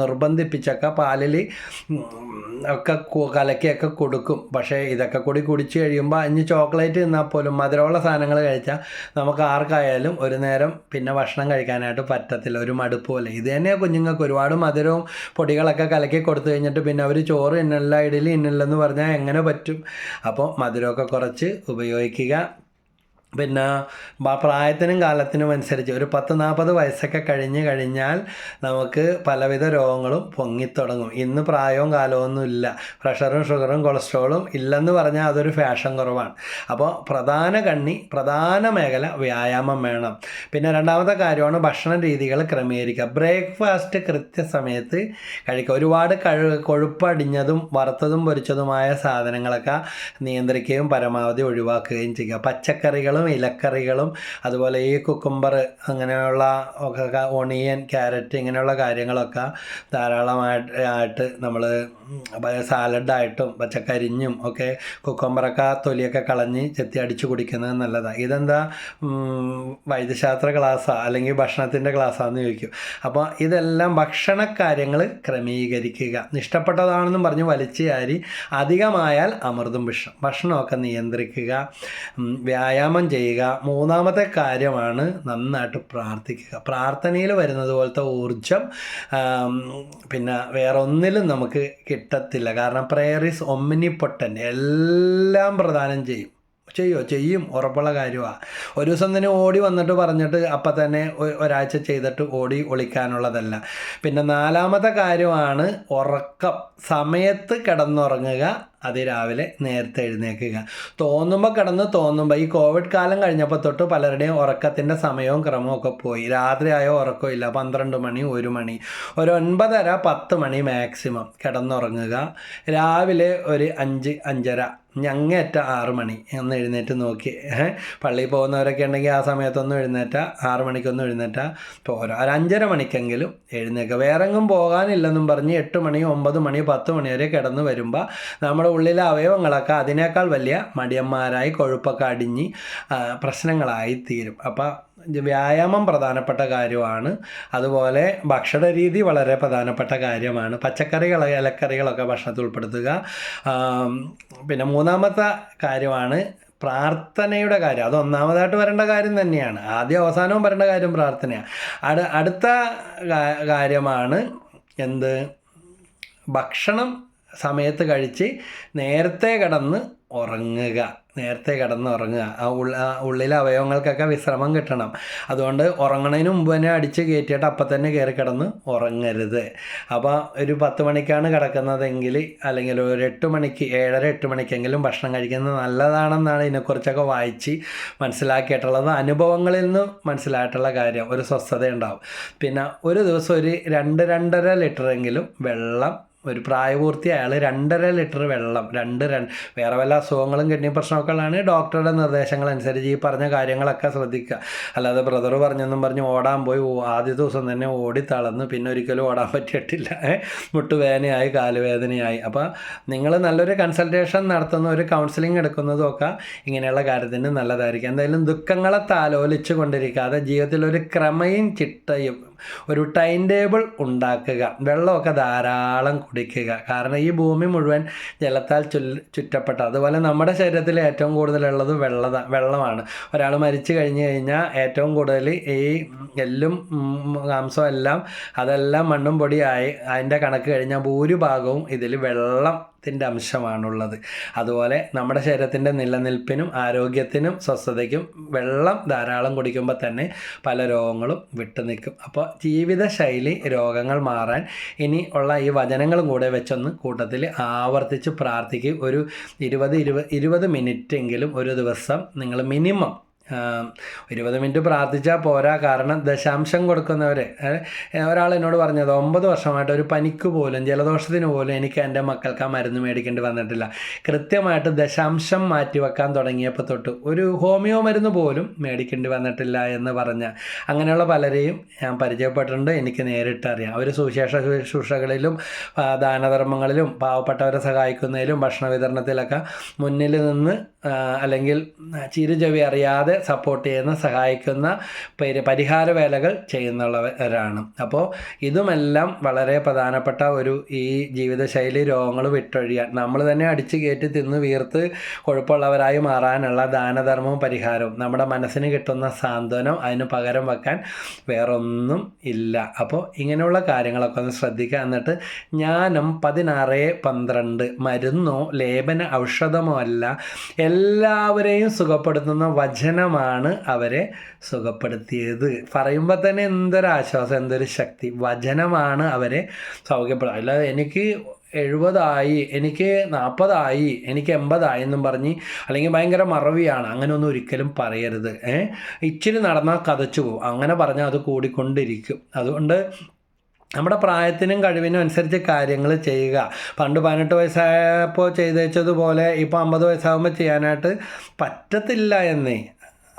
നിർബന്ധിപ്പിച്ചൊക്കെ പാലിൽ ഒക്കെ കലക്കിയൊക്കെ കൊടുക്കും. പക്ഷേ ഇതൊക്കെ കൂടി കുടിച്ച് കഴിയുമ്പോൾ ഇനി ചോക്ലേറ്റ് തിന്നാൽ പോലും മധുരമുള്ള സാധനങ്ങൾ കഴിച്ചാൽ നമുക്ക് ആർക്കായാലും ഒരു നേരം പിന്നെ ഭക്ഷണം കഴിക്കാനായിട്ട് പറ്റത്തില്ല. ഒരു മടുപ്പ് പോലെ. ഇത് തന്നെയാണ് കുഞ്ഞുങ്ങൾക്ക് ഒരുപാട് മധുരവും പൊടികളൊക്കെ കലക്കി കൊടുത്തു കഴിഞ്ഞിട്ട് പിന്നെ അവർ ചോറ് ഇന്നല്ല ഇഡലി ഇന്നില്ലെന്ന് പറഞ്ഞാൽ എങ്ങനെ പറ്റും? അപ്പോൾ മധുരമൊക്കെ കുറച്ച് ഉപയോഗിക്കുക. പിന്നെ പ്രായത്തിനും കാലത്തിനും അനുസരിച്ച് ഒരു പത്ത് നാൽപ്പത് വയസ്സൊക്കെ കഴിഞ്ഞ് കഴിഞ്ഞാൽ നമുക്ക് പലവിധ രോഗങ്ങളും പൊങ്ങിത്തുടങ്ങും. ഇന്ന് പ്രായവും കാലമൊന്നും ഇല്ല. പ്രഷറും ഷുഗറും കൊളസ്ട്രോളും ഇല്ലെന്ന് പറഞ്ഞാൽ അതൊരു ഫാഷൻ കുറവാണ്. അപ്പോൾ പ്രധാന കണ്ണി പ്രധാന മേഖല വ്യായാമം വേണം. പിന്നെ രണ്ടാമത്തെ കാര്യമാണ് ഭക്ഷണ രീതികൾ ക്രമീകരിക്കുക. ബ്രേക്ക്ഫാസ്റ്റ് കൃത്യസമയത്ത് കഴിക്കുക. ഒരുപാട് കഴി കൊഴുപ്പടിഞ്ഞതും വറുത്തതും പൊരിച്ചതുമായ സാധനങ്ങളൊക്കെ നിയന്ത്രിക്കുകയും പരമാവധി ഒഴിവാക്കുകയും ചെയ്യുക. പച്ചക്കറികളും ഇലക്കറികളും അതുപോലെ ഈ കുക്കുംബർ അങ്ങനെയുള്ള ഒണിയൻ ക്യാരറ്റ് ഇങ്ങനെയുള്ള കാര്യങ്ങളൊക്കെ ധാരാളമായിട്ട് ആയിട്ട് നമ്മൾ സാലഡായിട്ടും പച്ചക്കരിഞ്ഞും ഒക്കെ കുക്കുംബറൊക്കെ തൊലിയൊക്കെ കളഞ്ഞ് ചെത്തി അടിച്ചു കുടിക്കുന്നത് നല്ലതാണ് ഇതെന്താ? വൈദ്യശാസ്ത്ര ക്ലാസ്സാണ് അല്ലെങ്കിൽ ഭക്ഷണത്തിന്റെ ക്ലാസ്സാന്ന് ചോദിക്കും. അപ്പോൾ ഇതെല്ലാം ഭക്ഷണ കാര്യങ്ങൾ ക്രമീകരിക്കുക. ഇഷ്ടപ്പെട്ടതാണെന്നും പറഞ്ഞ് വലിച്ചു അധികമായാൽ അമൃതും വിഷം. ഭക്ഷണമൊക്കെ നിയന്ത്രിക്കുക. വ്യായാമം ചെയ്യുക. മൂന്നാമത്തെ കാര്യമാണ് നന്നായിട്ട് പ്രാർത്ഥിക്കുക. പ്രാർത്ഥനയിൽ വരുന്നത് പോലത്തെ ഊർജം പിന്നെ വേറെ ഒന്നിലും നമുക്ക് കിട്ടത്തില്ല. കാരണം പ്രെയർ ഈസ് ഒമ്മിനി പൊട്ടൻ എല്ലാം പ്രദാനം ചെയ്യും. ചെയ്യോ? ചെയ്യും. ഉറപ്പുള്ള കാര്യമാണ് ഒരു ദിവസം തന്നെ ഓടി വന്നിട്ട് പറഞ്ഞിട്ട് അപ്പം തന്നെ ഒരാഴ്ച ചെയ്തിട്ട് ഓടി ഒളിക്കാനുള്ളതല്ല. പിന്നെ നാലാമത്തെ കാര്യമാണ് ഉറക്കം. സമയത്ത് കിടന്നുറങ്ങുക. അതിരാവിലെ നേരത്തെ എഴുന്നേൽക്കുക. തോന്നുമ്പോൾ കിടന്ന് തോന്നുമ്പോൾ ഈ കോവിഡ് കാലം കഴിഞ്ഞപ്പോൾ തൊട്ട് പലരുടെയും ഉറക്കത്തിന്റെ സമയവും ക്രമവും ഒക്കെ പോയി. രാത്രിയായോ ഉറക്കമില്ല പന്ത്രണ്ട് മണി ഒരു മണി ഒരു ഒൻപതര പത്ത് മണി മാക്സിമം കിടന്നുറങ്ങുക. രാവിലെ ഒരു അഞ്ച് അഞ്ചര ഞങ്ങേറ്റ ആറ് മണി. ഒന്ന് എഴുന്നേറ്റ് നോക്കി. പള്ളിയിൽ പോകുന്നവരൊക്കെ ഉണ്ടെങ്കിൽ ആ സമയത്തൊന്നും എഴുന്നേറ്റ ആറ് മണിക്കൊന്നും എഴുന്നേറ്റ പോരാ ഒരു അഞ്ചര മണിക്കെങ്കിലും എഴുന്നേൽക്കുക. വേറെങ്ങും പോകാനില്ലെന്നും പറഞ്ഞ് എട്ട് മണി ഒമ്പത് മണി പത്ത് മണി വരെ കിടന്ന് വരുമ്പോൾ നമ്മുടെ ഉള്ളിലെ അവയവങ്ങളൊക്കെ അതിനേക്കാൾ വലിയ മടിയന്മാരായി കൊഴുപ്പൊക്കെ അടിഞ്ഞ് പ്രശ്നങ്ങളായി തീരും. അപ്പോൾ വ്യായാമം പ്രധാനപ്പെട്ട കാര്യമാണ്. അതുപോലെ ഭക്ഷണ രീതി വളരെ പ്രധാനപ്പെട്ട കാര്യമാണ്. പച്ചക്കറികൾ ഇലക്കറികളൊക്കെ ഭക്ഷണത്തിൽ ഉൾപ്പെടുത്തുക. പിന്നെ മൂന്നാമത്തെ കാര്യമാണ് പ്രാർത്ഥനയുടെ കാര്യം. അത് ഒന്നാമതായിട്ട് വരേണ്ട കാര്യം തന്നെയാണ്. ആദ്യം അവസാനവും വരേണ്ട കാര്യം പ്രാർത്ഥനയാണ്. അടു അടുത്ത കാര്യമാണ് എന്ത്? ഭക്ഷണം സമയത്ത് കഴിച്ച് നേരത്തെ കിടന്ന് ഉറങ്ങുക. നേരത്തെ കിടന്ന് ഉറങ്ങുക. ആ ഉള്ള ആ ഉള്ളിലെ അവയവങ്ങൾക്കൊക്കെ വിശ്രമം കിട്ടണം. അതുകൊണ്ട് ഉറങ്ങണതിന് മുമ്പ് തന്നെ അടിച്ച് കയറ്റിയിട്ട് അപ്പം തന്നെ കയറി കിടന്ന് ഉറങ്ങരുത്. അപ്പോൾ ഒരു പത്ത് മണിക്കാണ് കിടക്കുന്നതെങ്കിൽ അല്ലെങ്കിൽ ഒരു എട്ട് മണിക്ക് ഏഴര എട്ട് മണിക്കെങ്കിലും ഭക്ഷണം കഴിക്കുന്നത് നല്ലതാണെന്നാണ് ഇതിനെക്കുറിച്ചൊക്കെ വായിച്ച് മനസ്സിലാക്കിയിട്ടുള്ളത്. അനുഭവങ്ങളിൽ നിന്ന് മനസ്സിലായിട്ടുള്ള കാര്യം. ഒരു സ്വസ്ഥത ഉണ്ടാവും പിന്നെ ഒരു ദിവസം ഒരു രണ്ട് രണ്ടര ലിറ്ററെങ്കിലും വെള്ളം ഒരു പ്രായപൂർത്തി അയാൾ രണ്ടര ലിറ്റർ വെള്ളം രണ്ട് വേറെ വല്ല അസുഖങ്ങളും കിഡ്നി പ്രശ്നമൊക്കെ ഉള്ളതാണ് ഡോക്ടറുടെ നിർദ്ദേശങ്ങൾ അനുസരിച്ച് ഈ പറഞ്ഞ കാര്യങ്ങളൊക്കെ ശ്രദ്ധിക്കുക. അല്ലാതെ ബ്രദർ പറഞ്ഞെന്നും പറഞ്ഞ് ഓടാൻ പോയി ആദ്യ ദിവസം തന്നെ ഓടി തളർന്ന് പിന്നെ ഒരിക്കലും ഓടാൻ പറ്റിയിട്ടില്ല? മുട്ടുവേദനയായി കാലുവേദനയായി. അപ്പോൾ നിങ്ങൾ നല്ലൊരു കൺസൾട്ടേഷൻ നടത്തുന്ന ഒരു കൗൺസിലിംഗ് എടുക്കുന്നതും ഒക്കെ ഇങ്ങനെയുള്ള കാര്യത്തിന് നല്ലതായിരിക്കും. എന്തായാലും ദുഃഖങ്ങളെ താലോലിച്ചു കൊണ്ടിരിക്കാതെ ജീവിതത്തിൽ ഒരു ക്രമയും ചിട്ടയും ഒരു ടൈം ടേബിൾ ഉണ്ടാക്കുക വെള്ളമൊക്കെ ധാരാളം കുടിക്കുക. കാരണം ഈ ഭൂമി മുഴുവൻ ജലത്താൽ ചുറ്റപ്പെട്ട അതുപോലെ നമ്മുടെ ശരീരത്തിൽ ഏറ്റവും കൂടുതലുള്ളത് വെള്ള വെള്ളമാണ്. ഒരാൾ മരിച്ചു കഴിഞ്ഞു കഴിഞ്ഞാൽ ഏറ്റവും കൂടുതൽ ഈ എല്ലും മാംസവും എല്ലാം അതെല്ലാം മണ്ണും പൊടിയായി അതിന്റെ കണക്ക് കഴിഞ്ഞാൽ ഭൂരിഭാഗവും ഇതിൽ വെള്ളത്തിന്റെ അംശമാണുള്ളത്. അതുപോലെ നമ്മുടെ ശരീരത്തിന്റെ നിലനിൽപ്പിനും ആരോഗ്യത്തിനും സ്വസ്ഥതയ്ക്കും വെള്ളം ധാരാളം കുടിക്കുമ്പോൾ തന്നെ പല രോഗങ്ങളും വിട്ടു നിൽക്കും. അപ്പോൾ ജീവിതശൈലി രോഗങ്ങൾ മാറാൻ ഇനി ഉള്ള ഈ വചനങ്ങളും കൂടെ വെച്ചൊന്ന് കൂട്ടത്തിൽ ആവർത്തിച്ച് പ്രാർത്ഥിക്കും ഒരു ഇരുപത് ഇരുപത് ഇരുപത് മിനിറ്റ് എങ്കിലും ഒരു ദിവസം നിങ്ങൾ മിനിമം ഇരുപത് മിനിറ്റ് പ്രാർത്ഥിച്ചാൽ പോരാ. കാരണം ദശാംശം കൊടുക്കുന്നവരെ ഒരാൾ എന്നോട് പറഞ്ഞത് ഒമ്പത് വർഷമായിട്ട് ഒരു പനിക്ക് പോലും ജലദോഷത്തിന് പോലും എനിക്ക് എന്റെ മക്കൾക്ക് ആ മരുന്ന് മേടിക്കേണ്ടി വന്നിട്ടില്ല. കൃത്യമായിട്ട് ദശാംശം മാറ്റിവെക്കാൻ തുടങ്ങിയപ്പോൾ തൊട്ട് ഒരു ഹോമിയോ മരുന്ന് പോലും മേടിക്കേണ്ടി വന്നിട്ടില്ല എന്ന് പറഞ്ഞ അങ്ങനെയുള്ള പലരെയും ഞാൻ പരിചയപ്പെട്ടിട്ടുണ്ട്. എനിക്ക് നേരിട്ടറിയാം അവർ സുവിശേഷ ശുശ്രൂഷകളിലും ദാനധർമ്മങ്ങളിലും പാവപ്പെട്ടവരെ സഹായിക്കുന്നതിലും ഭക്ഷണ വിതരണത്തിലൊക്കെ മുന്നിൽ നിന്ന് അല്ലെങ്കിൽ ചിരുചവി അറിയാതെ സപ്പോർട്ട് ചെയ്യുന്ന സഹായിക്കുന്ന പരി പരിഹാര വേലകൾ ചെയ്യുന്നുള്ളവരാണ് അപ്പോൾ ഇതുമെല്ലാം വളരെ പ്രധാനപ്പെട്ട ഒരു ഈ ജീവിതശൈലി രോഗങ്ങൾ വിട്ടൊഴിയാൻ നമ്മൾ തന്നെ അടിച്ചു കയറ്റി തിന്ന് വീർത്ത് കൊഴുപ്പുള്ളവരായി മാറാനുള്ള ദാനധർമ്മവും പരിഹാരവും നമ്മുടെ മനസ്സിന് കിട്ടുന്ന സാന്ത്വനം അതിന് പകരം വെക്കാൻ വേറൊന്നും ഇല്ല. അപ്പോൾ ഇങ്ങനെയുള്ള കാര്യങ്ങളൊക്കെ ഒന്ന് ശ്രദ്ധിക്കുക. എന്നിട്ട് ജ്ഞാനം പതിനാറ് പന്ത്രണ്ട് മരുന്നോ ലേപന ഔഷധമോ അല്ല എല്ലാവരെയും സുഖപ്പെടുത്തുന്ന വചനമാണ് അവരെ സുഖപ്പെടുത്തിയത്. പറയുമ്പോൾ തന്നെ എന്തൊരാശ്വാസം എന്തൊരു ശക്തി. വചനമാണ് അവരെ സൗഖ്യപ്പെടുക അല്ലാതെ എനിക്ക് എഴുപതായി എനിക്ക് നാൽപ്പതായി എനിക്ക് എൺപതായി എന്നും പറഞ്ഞ് അല്ലെങ്കിൽ ഭയങ്കര മറവിയാണ്. അങ്ങനെയൊന്നും ഒരിക്കലും പറയരുത്. ഏ? ഇച്ചിരി നടന്നാൽ കതച്ചു പോകും അങ്ങനെ പറഞ്ഞാൽ അത് കൂടിക്കൊണ്ടിരിക്കും. അതുകൊണ്ട് നമ്മുടെ പ്രായത്തിനും കഴിവിനും അനുസരിച്ച് കാര്യങ്ങൾ ചെയ്യുക. പണ്ട് പതിനെട്ട് വയസ്സായപ്പോൾ ചെയ്തേച്ചതുപോലെ ഇപ്പോൾ അമ്പത് വയസ്സാകുമ്പോൾ ചെയ്യാനായിട്ട് പറ്റത്തില്ല എന്നേ.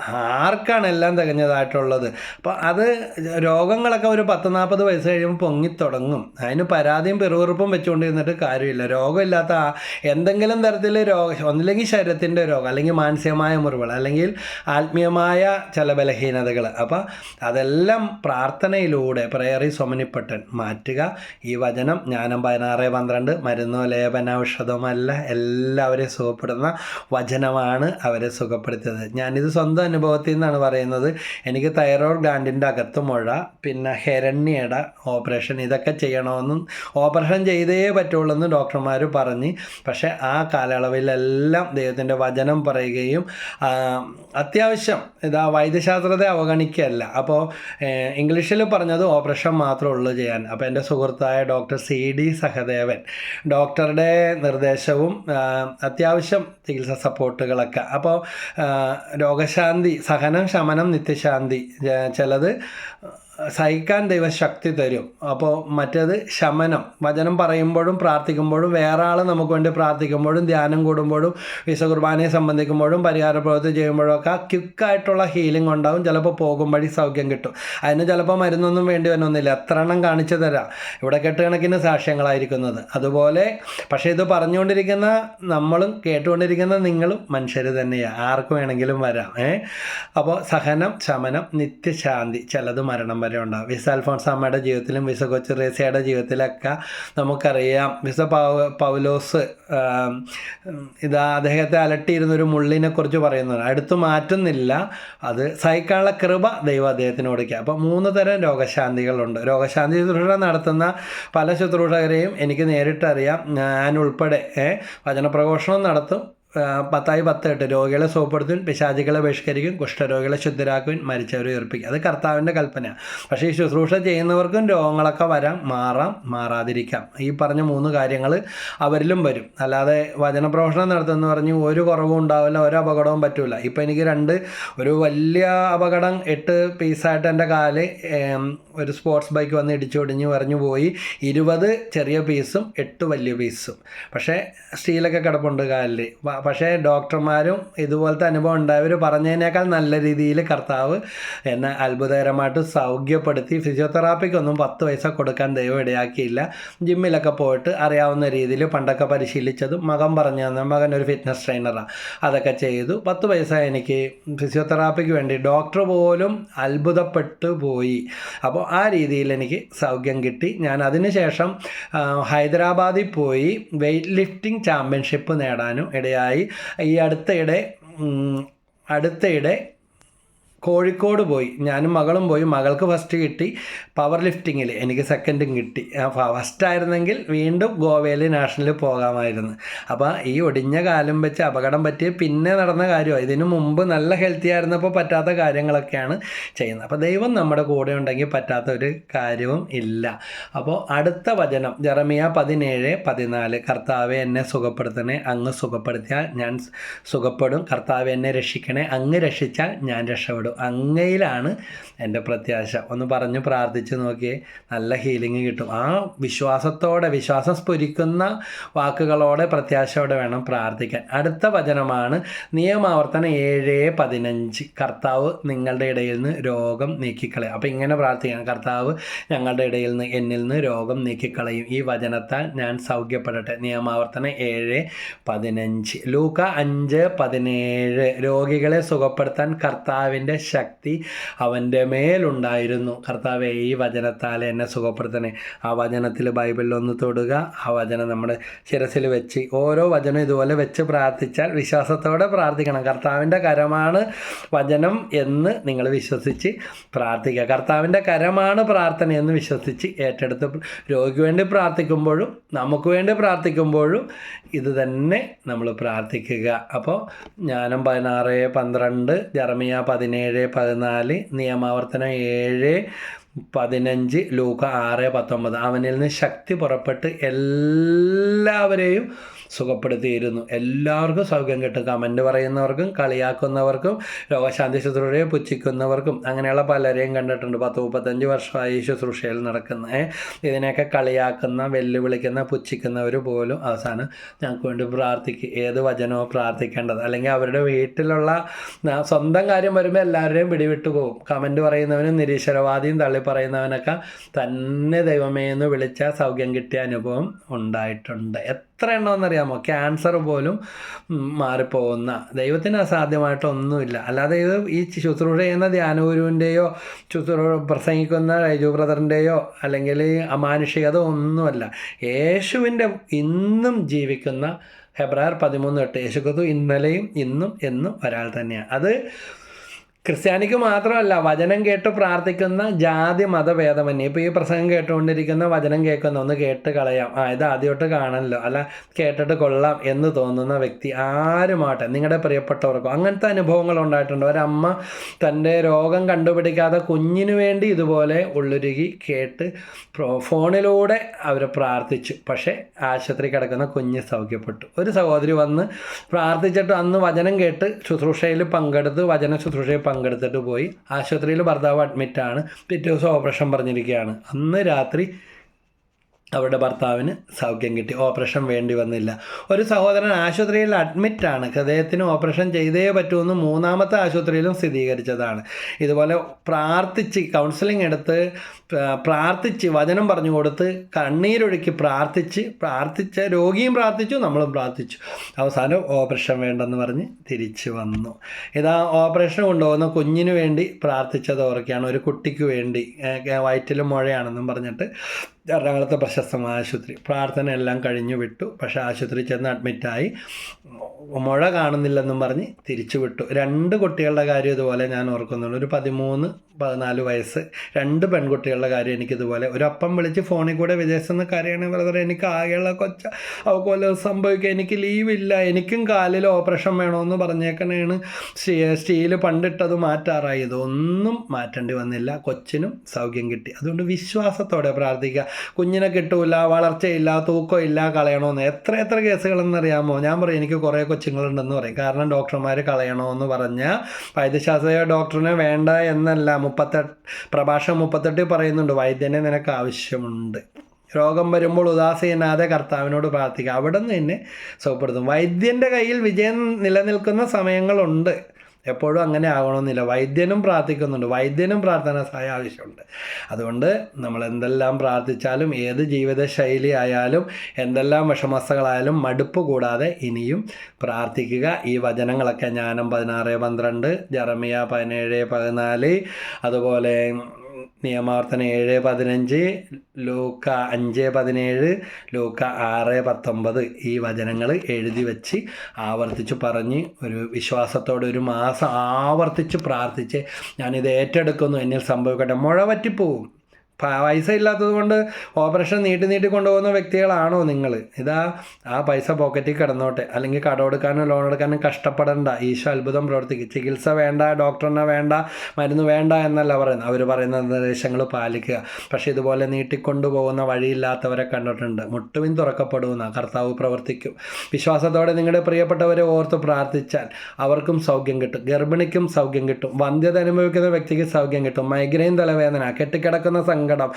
ആർക്കാണ് എല്ലാം തികഞ്ഞതായിട്ടുള്ളത്? അപ്പോൾ അത് രോഗങ്ങളൊക്കെ ഒരു പത്ത് നാൽപ്പത് വയസ്സ് കഴിയുമ്പോൾ പൊങ്ങിത്തുടങ്ങും. അതിന് പരാതിയും പെറുവിറുപ്പും വെച്ചുകൊണ്ടിരുന്നിട്ട് കാര്യമില്ല. രോഗമില്ലാത്ത എന്തെങ്കിലും തരത്തിൽ രോഗം ഒന്നില്ലെങ്കിൽ ശരീരത്തിന്റെ രോഗം അല്ലെങ്കിൽ മാനസികമായ മുറിവുകൾ അല്ലെങ്കിൽ ആത്മീയമായ ചില ബലഹീനതകൾ അപ്പോൾ അതെല്ലാം പ്രാർത്ഥനയിലൂടെ പ്രയറി സൊമനിപ്പട്ടൻ മാറ്റുക. ഈ വചനം ജ്ഞാനം പതിനാറ് പന്ത്രണ്ട് മരുന്നോ ലേപന ഔഷധമല്ല. എല്ലാവരെയും സുഖപ്പെടുന്ന വചനമാണ് അവരെ സുഖപ്പെടുത്തിയത്. ഞാനിത് സ്വന്തം അനുഭവത്തിൽ നിന്നാണ് പറയുന്നത്. എനിക്ക് തൈറോയ്ഡ് ഗ്ലാൻഡിന്റെ അകത്ത് മുഴ പിന്നെ ഹെരണ്യയുടെ ഓപ്പറേഷൻ ഇതൊക്കെ ചെയ്യണമെന്നും ഓപ്പറേഷൻ ചെയ്തേ പറ്റുള്ളൂ എന്ന് ഡോക്ടർമാർ പറഞ്ഞ്. പക്ഷേ ആ കാലയളവിലെല്ലാം ദൈവത്തിന്റെ വചനം പറയുകയും അത്യാവശ്യം ഇതാ വൈദ്യശാസ്ത്രത്തെ അവഗണിക്കുകയല്ല. അപ്പോൾ ഇംഗ്ലീഷിൽ പറഞ്ഞത് ഓപ്പറേഷൻ മാത്രമേ ഉള്ളൂ ചെയ്യാൻ. അപ്പോൾ എന്റെ സുഹൃത്തായ ഡോക്ടർ സി ഡി സഹദേവൻ ഡോക്ടറുടെ നിർദ്ദേശവും അത്യാവശ്യം ചികിത്സാ സപ്പോർട്ടുകളൊക്കെ. അപ്പോൾ ആ, രോഗശാന്തി സഹനം ശമനം നിത്യശാന്തി ചിലത് സഹിക്കാൻ ദൈവശക്തി തരും. അപ്പോൾ മറ്റേത് ശമനം. വചനം പറയുമ്പോഴും പ്രാർത്ഥിക്കുമ്പോഴും വേറെ ആൾ നമുക്ക് വേണ്ടി പ്രാർത്ഥിക്കുമ്പോഴും ധ്യാനം കൂടുമ്പോഴും വിശ്വകുർബാനയെ സംബന്ധിക്കുമ്പോഴും പരിഹാര പ്രവൃത്തി ചെയ്യുമ്പോഴൊക്കെ ക്യുക്കായിട്ടുള്ള ഹീലിംഗ് ഉണ്ടാവും. ചിലപ്പോൾ പോകും വഴി സൗഖ്യം കിട്ടും. അതിന് ചിലപ്പോൾ മരുന്നൊന്നും വേണ്ടി വരുന്നൊന്നുമില്ല എത്ര എണ്ണം കാണിച്ചു തരാം. ഇവിടെ കെട്ടുകണക്കിന് സാക്ഷ്യങ്ങളായിരിക്കുന്നത്. അതുപോലെ പക്ഷേ ഇത് പറഞ്ഞുകൊണ്ടിരിക്കുന്ന നമ്മളും കേട്ടുകൊണ്ടിരിക്കുന്ന നിങ്ങളും മനുഷ്യർ തന്നെയാണ് ആർക്ക് വേണമെങ്കിലും വരാം. ഏ? അപ്പോൾ സഹനം ശമനം നിത്യശാന്തി. ചിലത് മരണം വരെ ഉണ്ടാവും വിസ അൽഫോൺസ് അമ്മയുടെ ജീവിതത്തിലും വിസ കൊച്ചു റേസയുടെ ജീവിതത്തിലൊക്കെ നമുക്കറിയാം. വിസ പൗ പൗലോസ് ഇതാ അദ്ദേഹത്തെ അലട്ടിയിരുന്ന ഒരു മുള്ളിനെ കുറിച്ച് പറയുന്നുണ്ട്. അടുത്ത് മാറ്റുന്നില്ല. അത് സഹിക്കാനുള്ള കൃപ ദൈവം അദ്ദേഹത്തിന് കൊടുക്കുക. അപ്പോൾ മൂന്ന് തരം രോഗശാന്തികളുണ്ട്. രോഗശാന്തി ശുശ്രൂഷ നടത്തുന്ന പല ശുശ്രൂഷകരെയും എനിക്ക് നേരിട്ടറിയാം. ഞാൻ ഉൾപ്പെടെ വചനപ്രഘോഷണം നടത്തും. പത്തായി പത്ത് എട്ട് രോഗികളെ സുഖപ്പെടുത്തും പിശാചികളെ ബഹിഷ്കരിക്കും കുഷ്ഠരോഗികളെ ശുദ്ധരാക്കുവിൻ മരിച്ചവരെ ഉയർപ്പിക്കും അത് കർത്താവിന്റെ കൽപ്പനയാണ്. പക്ഷേ ഈ ശുശ്രൂഷ ചെയ്യുന്നവർക്കും രോഗങ്ങളൊക്കെ വരാം മാറാം മാറാതിരിക്കാം. ഈ പറഞ്ഞ മൂന്ന് കാര്യങ്ങൾ അവരിലും വരും. അല്ലാതെ വചനപ്രഭാഷണം നടത്തുമെന്ന് പറഞ്ഞ് ഒരു കുറവും ഉണ്ടാവില്ല ഒരു അപകടവും പറ്റില്ല ഇപ്പോൾ എനിക്ക് രണ്ട് ഒരു വലിയ അപകടം എട്ട് പീസായിട്ട് എന്റെ കാൽ ഒരു സ്പോർട്സ് ബൈക്ക് വന്ന് ഇടിച്ചൊടിഞ്ഞ് പറഞ്ഞു പോയി. ഇരുപത് ചെറിയ പീസും എട്ട് വലിയ പീസും. പക്ഷേ സ്റ്റീലൊക്കെ കിടപ്പുണ്ട് കാലിൽ പക്ഷേ ഡോക്ടർമാരും ഇതുപോലത്തെ അനുഭവം ഉണ്ടായവർ പറഞ്ഞതിനേക്കാൾ നല്ല രീതിയിൽ കർത്താവ് എന്നെ അത്ഭുതകരമായിട്ട് സൗഖ്യപ്പെടുത്തി. ഫിസിയോതെറാപ്പിക്കൊന്നും പത്ത് പൈസ കൊടുക്കാൻ ദൈവം ഇടയാക്കിയില്ല. ജിമ്മിലൊക്കെ പോയിട്ട് അറിയാവുന്ന രീതിയിൽ പണ്ടൊക്കെ പരിശീലിച്ചതും മകൻ പറഞ്ഞു തന്നെ മകൻ ഒരു ഫിറ്റ്നസ് ട്രെയിനറാണ് അതൊക്കെ ചെയ്തു. പത്ത് പൈസ എനിക്ക് ഫിസിയോതെറാപ്പിക്ക് വേണ്ടി ഡോക്ടർ പോലും അത്ഭുതപ്പെട്ടു പോയി. അപ്പോൾ ആ രീതിയിൽ എനിക്ക് സൗഖ്യം കിട്ടി. ഞാൻ അതിനുശേഷം ഹൈദരാബാദിൽ പോയി. വെയ്റ്റ് ലിഫ്റ്റിംഗ് ചാമ്പ്യൻഷിപ്പ് നേടാനും ഇടയായി. ഈ അടുത്തയിടെ അടുത്തയിടെ കോഴിക്കോട് പോയി. ഞാനും മകളും പോയി. മകൾക്ക് ഫസ്റ്റ് കിട്ടി. പവർ ലിഫ്റ്റിങ്ങിൽ എനിക്ക് സെക്കൻഡും കിട്ടി. ഫസ്റ്റ് ആയിരുന്നെങ്കിൽ വീണ്ടും ഗോവയിൽ നാഷണലിൽ പോകാമായിരുന്നു. അപ്പോൾ ഈ ഒടിഞ്ഞ കാലം വെച്ച് അപകടം പറ്റിയ പിന്നെ നടന്ന കാര്യമാണ് ഇതിനു മുമ്പ് നല്ല ഹെൽത്തി ആയിരുന്നപ്പോൾ പറ്റാത്ത കാര്യങ്ങളൊക്കെയാണ് ചെയ്യുന്നത്. അപ്പോൾ ദൈവം നമ്മുടെ കൂടെ ഉണ്ടെങ്കിൽ പറ്റാത്ത ഒരു കാര്യവും ഇല്ല. അപ്പോൾ അടുത്ത വചനം ജെറമിയ പതിനേഴ് പതിനാല്. കർത്താവെ എന്നെ സുഖപ്പെടുത്തണേ അങ്ങ് സുഖപ്പെടുത്തിയാൽ ഞാൻ സുഖപ്പെടും. കർത്താവ് എന്നെ രക്ഷിക്കണേ അങ്ങ് രക്ഷിച്ചാൽ ഞാൻ രക്ഷപ്പെടും. അങ്ങയിലാണ് എന്റെ പ്രത്യാശ. ഒന്ന് പറഞ്ഞ് പ്രാർത്ഥിച്ച് നോക്കിയേ. നല്ല ഹീലിംഗ് കിട്ടും. ആ വിശ്വാസത്തോടെ വിശ്വാസം സ്ഫുരിക്കുന്ന വാക്കുകളോടെ പ്രത്യാശയോടെ വേണം പ്രാർത്ഥിക്കാൻ. അടുത്ത വചനമാണ് നിയമാവർത്തനം ഏഴ് പതിനഞ്ച്. കർത്താവ് നിങ്ങളുടെ ഇടയിൽ നിന്ന് രോഗം നീക്കിക്കളയും. അപ്പോൾ ഇങ്ങനെ പ്രാർത്ഥിക്കണം. കർത്താവ് ഞങ്ങളുടെ ഇടയിൽ നിന്ന് എന്നിൽ നിന്ന് രോഗം നീക്കിക്കളയും. ഈ വചനത്താൽ ഞാൻ സൗഖ്യപ്പെടട്ടെ. നിയമാവർത്തനം ഏഴ് പതിനഞ്ച്. ലൂക്ക അഞ്ച് പതിനേഴ്. രോഗികളെ സുഖപ്പെടുത്താൻ കർത്താവിന്റെ ശക്തി അവന്റെ മേലുണ്ടായിരുന്നു. കർത്താവെ ഈ വചനത്താൽ എന്നെ സുഖപ്പെടുത്തണേ. ആ വചനത്തിൽ ബൈബിളിൽ ഒന്ന് തൊടുക. ആ വചനം നമ്മുടെ ശിരസിൽ വെച്ച് ഓരോ വചനം ഇതുപോലെ വെച്ച് പ്രാർത്ഥിച്ചാൽ വിശ്വാസത്തോടെ പ്രാർത്ഥിക്കണം. കർത്താവിന്റെ കരമാണ് വചനം എന്ന് നിങ്ങൾ വിശ്വസിച്ച് പ്രാർത്ഥിക്കുക. കർത്താവിന്റെ കരമാണ് പ്രാർത്ഥന എന്ന് വിശ്വസിച്ച് ഏറ്റെടുത്ത് രോഗിക്ക് വേണ്ടി പ്രാർത്ഥിക്കുമ്പോഴും നമുക്ക് വേണ്ടി പ്രാർത്ഥിക്കുമ്പോഴും ഇത് തന്നെ നമ്മൾ പ്രാർത്ഥിക്കുക. അപ്പോൾ ജ്ഞാനം പതിനാറ് പന്ത്രണ്ട് ജർമിയ പതിനേഴ് പതിനാല് നിയമാവർത്തനം ഏഴ് പതിനഞ്ച് ലൂക്ക ആറ് പത്തൊമ്പത്. അവനിൽ നിന്ന് ശക്തി പുറപ്പെട്ട് എല്ലാവരെയും സുഖപ്പെടുത്തിയിരുന്നു. എല്ലാവർക്കും സൗഖ്യം കിട്ടും. കമന്റ് പറയുന്നവർക്കും കളിയാക്കുന്നവർക്കും രോഗശാന്തി ശുശ്രൂഷയെ പുച്ഛിക്കുന്നവർക്കും അങ്ങനെയുള്ള പലരെയും കണ്ടിട്ടുണ്ട്. പത്ത് മുപ്പത്തഞ്ച് വർഷമായി ശുശ്രൂഷയിൽ നടക്കുന്ന ഇതിനെയൊക്കെ കളിയാക്കുന്ന വെല്ലുവിളിക്കുന്ന പുച്ഛിക്കുന്നവർ പോലും അവസാനം ഞങ്ങൾക്ക് വേണ്ടി പ്രാർത്ഥിക്കും ഏത് വചനമോ പ്രാർത്ഥിക്കേണ്ടത്. അല്ലെങ്കിൽ അവരുടെ വീട്ടിലുള്ള സ്വന്തം കാര്യം വരുമ്പോൾ എല്ലാവരുടെയും പിടിവിട്ടു പോകും. കമന്റ് പറയുന്നവനും നിരീശ്വരവാദിയും തള്ളി പറയുന്നവനൊക്കെ തന്നെ ദൈവമേ എന്ന് വിളിച്ച സൗഖ്യം കിട്ടിയ അനുഭവം ഉണ്ടായിട്ടുണ്ട്. എത്ര ഉണ്ടോയെന്നറിയാമോ ക്യാൻസർ പോലും മാറിപ്പോകുന്ന. ദൈവത്തിന് അസാധ്യമായിട്ടൊന്നുമില്ല. അല്ലാതെ ഇത് ഈ ശുശ്രൂഷ ചെയ്യുന്ന ധ്യാനഗുരുവിന്റെയോ ശുശ്രൂഷ പ്രസംഗിക്കുന്ന റൈജു ബ്രദറിന്റെയോ അല്ലെങ്കിൽ അമാനുഷികത ഒന്നുമല്ല യേശുവിന്റെ ഇന്നും ജീവിക്കുന്ന ഹെബ്രായർ പതിമൂന്ന് എട്ട് യേശുക്കത്തു ഇന്നലെയും ഇന്നും എന്നും ഒരാൾ തന്നെയാണ്. അത് ക്രിസ്ത്യാനിക്ക് മാത്രമല്ല വചനം കേട്ട് പ്രാർത്ഥിക്കുന്ന ജാതി മതഭേദമന്യേ. ഇപ്പോൾ ഈ പ്രസംഗം കേട്ടുകൊണ്ടിരിക്കുന്ന വചനം കേൾക്കുന്ന ഒന്ന് കേട്ട് കളയാം. ആ ഇത് ആദ്യമായിട്ട് കാണണമല്ലോ അല്ല കേട്ടിട്ട് കൊള്ളാം എന്ന് തോന്നുന്ന വ്യക്തി ആരുമാട്ടെ? നിങ്ങളുടെ പ്രിയപ്പെട്ടവർക്കോ? അങ്ങനത്തെ അനുഭവങ്ങൾ ഉണ്ടായിട്ടുണ്ട്. ഒരമ്മ തന്റെ രോഗം കണ്ടുപിടിക്കാതെ കുഞ്ഞിന് വേണ്ടി ഇതുപോലെ ഉള്ളുരുകി കേട്ട് ഫോണിലൂടെ അവർ പ്രാർത്ഥിച്ചു. പക്ഷേ ആശുപത്രി കിടക്കുന്ന കുഞ്ഞ് സൗഖ്യപ്പെട്ടു. ഒരു സഹോദരി വന്ന് പ്രാർത്ഥിച്ചിട്ട് അന്ന് വചനം കേട്ട് ശുശ്രൂഷയിൽ പങ്കെടുത്ത് വചന ശുശ്രൂഷയിൽ പങ്കെടുത്തിട്ട് പോയി. ആശുപത്രിയിൽ ഭർത്താവ് അഡ്മിറ്റാണ് പിറ്റേ ദിവസം ഓപ്പറേഷൻ പറഞ്ഞിരിക്കുകയാണ്. അന്ന് രാത്രി അവരുടെ ഭർത്താവിന് സൗഖ്യം കിട്ടി. ഓപ്പറേഷൻ വേണ്ടി വന്നില്ല. ഒരു സഹോദരൻ ആശുപത്രിയിൽ അഡ്മിറ്റാണ് ഹൃദയത്തിന് ഓപ്പറേഷൻ ചെയ്തേ പറ്റുമെന്ന് മൂന്നാമത്തെ ആശുപത്രിയിലും സ്ഥിരീകരിച്ചതാണ്. ഇതുപോലെ പ്രാർത്ഥിച്ച് കൗൺസിലിംഗ് എടുത്ത് പ്ര- പ്രാർത്ഥിച്ച് വചനം പറഞ്ഞു കൊടുത്ത് കണ്ണീരൊഴുക്കി പ്രാർത്ഥിച്ച് പ്രാർത്ഥിച്ച രോഗിയും പ്രാർത്ഥിച്ചു നമ്മളും പ്രാർത്ഥിച്ചു. അവസാനം ഓപ്പറേഷൻ വേണ്ടെന്ന് പറഞ്ഞ് തിരിച്ചു വന്നു. ഇതാ ഓപ്പറേഷൻ കൊണ്ടുപോകുന്ന കുഞ്ഞിന് വേണ്ടി പ്രാർത്ഥിച്ചത് ഓർക്കുകയാണ്. ഒരു കുട്ടിക്ക് വേണ്ടി വയറ്റിൽ മുഴയാണെന്നും പറഞ്ഞിട്ട് എറണാകുളത്തെ പ്രശസ്തമായ ആശുപത്രി. പ്രാർത്ഥന എല്ലാം കഴിഞ്ഞു വിട്ടു. പക്ഷേ ആശുപത്രി ചെന്ന് അഡ്മിറ്റായി. മുഴ കാണുന്നില്ലെന്നും പറഞ്ഞ് തിരിച്ചു വിട്ടു. രണ്ട് കുട്ടികളുടെ കാര്യം ഇതുപോലെ ഞാൻ ഓർക്കുന്നുള്ളൂ ഒരു പതിമൂന്ന് പതിനാല് വയസ്സ് രണ്ട് പെൺകുട്ടികളുടെ കാര്യം എനിക്കിതുപോലെ. ഒരു അപ്പം വിളിച്ച് ഫോണിൽ കൂടെ വിദേശത്ത് നിന്ന് കരയണ ബ്രദറെ എനിക്ക് ആകെയുള്ള കൊച്ച അതുപോലെ സംഭവിക്കുക എനിക്ക് ലീവില്ല എനിക്കും കാലിൽ ഓപ്പറേഷൻ വേണമെന്ന് പറഞ്ഞേക്കണേണ്. സ്റ്റീൽ പണ്ടിട്ടത് മാറ്റാറായി. ഇതൊന്നും മാറ്റേണ്ടി വന്നില്ല. കൊച്ചിനും സൗഖ്യം കിട്ടി. അതുകൊണ്ട് വിശ്വാസത്തോടെ പ്രാർത്ഥിക്കുക. കുഞ്ഞിനെ കിട്ടൂല വളർച്ചയില്ല തൂക്കമില്ല കളയണമെന്ന് എത്ര എത്ര കേസുകളെന്നറിയാമോ ഞാൻ പറയും എനിക്ക് കുറേ കൊച്ചുങ്ങളുണ്ടെന്ന് പറയും. കാരണം ഡോക്ടർമാർ കളയണമെന്ന് പറഞ്ഞ വൈദ്യശാസ്ത്ര ഡോക്ടറിനെ വേണ്ട എന്നല്ല മുപ്പത്തെട്ട് പ്രഭാഷണം മുപ്പത്തെട്ടിൽ പറയുന്നുണ്ട് വൈദ്യനെ നിനക്ക് ആവശ്യമുണ്ട്. രോഗം വരുമ്പോൾ ഉദാസീനാതെ കർത്താവിനോട് പ്രാർത്ഥിക്കുക. അവിടെ നിന്ന് തന്നെ സുഖപ്പെടുത്തും. വൈദ്യന്റെ കയ്യിൽ വിജയം നിലനിൽക്കുന്ന സമയങ്ങളുണ്ട്. എപ്പോഴും അങ്ങനെ ആകണമെന്നില്ല. വൈദ്യനും പ്രാർത്ഥിക്കുന്നുണ്ട്. വൈദ്യനും പ്രാർത്ഥന സഹായം ആവശ്യമുണ്ട്. അതുകൊണ്ട് നമ്മൾ എന്തെല്ലാം പ്രാർത്ഥിച്ചാലും ഏത് ജീവിതശൈലി ആയാലും എന്തെല്ലാം വിഷമസ്തകളായാലും മടുപ്പ് കൂടാതെ ഇനിയും പ്രാർത്ഥിക്കുക. ഈ വചനങ്ങളൊക്കെ ജ്ഞാനം പതിനാറ് പന്ത്രണ്ട് ജറമിയ പതിനേഴ് പതിനാല് അതുപോലെ നിയമാവർത്തനം ഏഴ് പതിനഞ്ച് ലൂക്ക അഞ്ച് പതിനേഴ് ലൂക്ക ആറ് പത്തൊമ്പത് ഈ വചനങ്ങൾ എഴുതി വെച്ച് ആവർത്തിച്ച് പറഞ്ഞ് ഒരു വിശ്വാസത്തോടെ ഒരു മാസം ആവർത്തിച്ച് പ്രാർത്ഥിച്ച് ഞാനിത് ഏറ്റെടുക്കുന്നു. എന്നിൽ സംഭവിക്കട്ടെ. മുഴ പറ്റിപ്പോവും പൈസ ഇല്ലാത്തത് കൊണ്ട് ഓപ്പറേഷൻ നീട്ടി നീട്ടി കൊണ്ടുപോകുന്ന വ്യക്തികളാണോ നിങ്ങൾ? ഇതാ ആ പൈസ പോക്കറ്റിൽ കിടന്നോട്ടെ. അല്ലെങ്കിൽ കടമെടുക്കാനും ലോൺ എടുക്കാനും കഷ്ടപ്പെടേണ്ട. ഈശോ അത്ഭുതം പ്രവർത്തിക്കും. ചികിത്സ വേണ്ട ഡോക്ടറിനെ വേണ്ട മരുന്ന് വേണ്ട എന്നല്ല പറയുന്നത്. അവർ പറയുന്ന നിർദ്ദേശങ്ങൾ പാലിക്കുക. പക്ഷേ ഇതുപോലെ നീട്ടിക്കൊണ്ടുപോകുന്ന വഴിയില്ലാത്തവരെ കണ്ടിട്ടുണ്ട്. മുട്ടുവിൻ തുറക്കപ്പെടുന്ന കർത്താവ് പ്രവർത്തിക്കും. വിശ്വാസത്തോടെ നിങ്ങളുടെ പ്രിയപ്പെട്ടവരെ ഓർത്ത് പ്രാർത്ഥിച്ചാൽ അവർക്കും സൗഖ്യം കിട്ടും. ഗർഭിണിക്കും സൗഖ്യം കിട്ടും. വന്ധ്യത അനുഭവിക്കുന്ന വ്യക്തിക്ക് സൗഖ്യം കിട്ടും. മൈഗ്രെയിൻ തലവേദന കെട്ടിക്കിടക്കുന്ന സങ്കടം.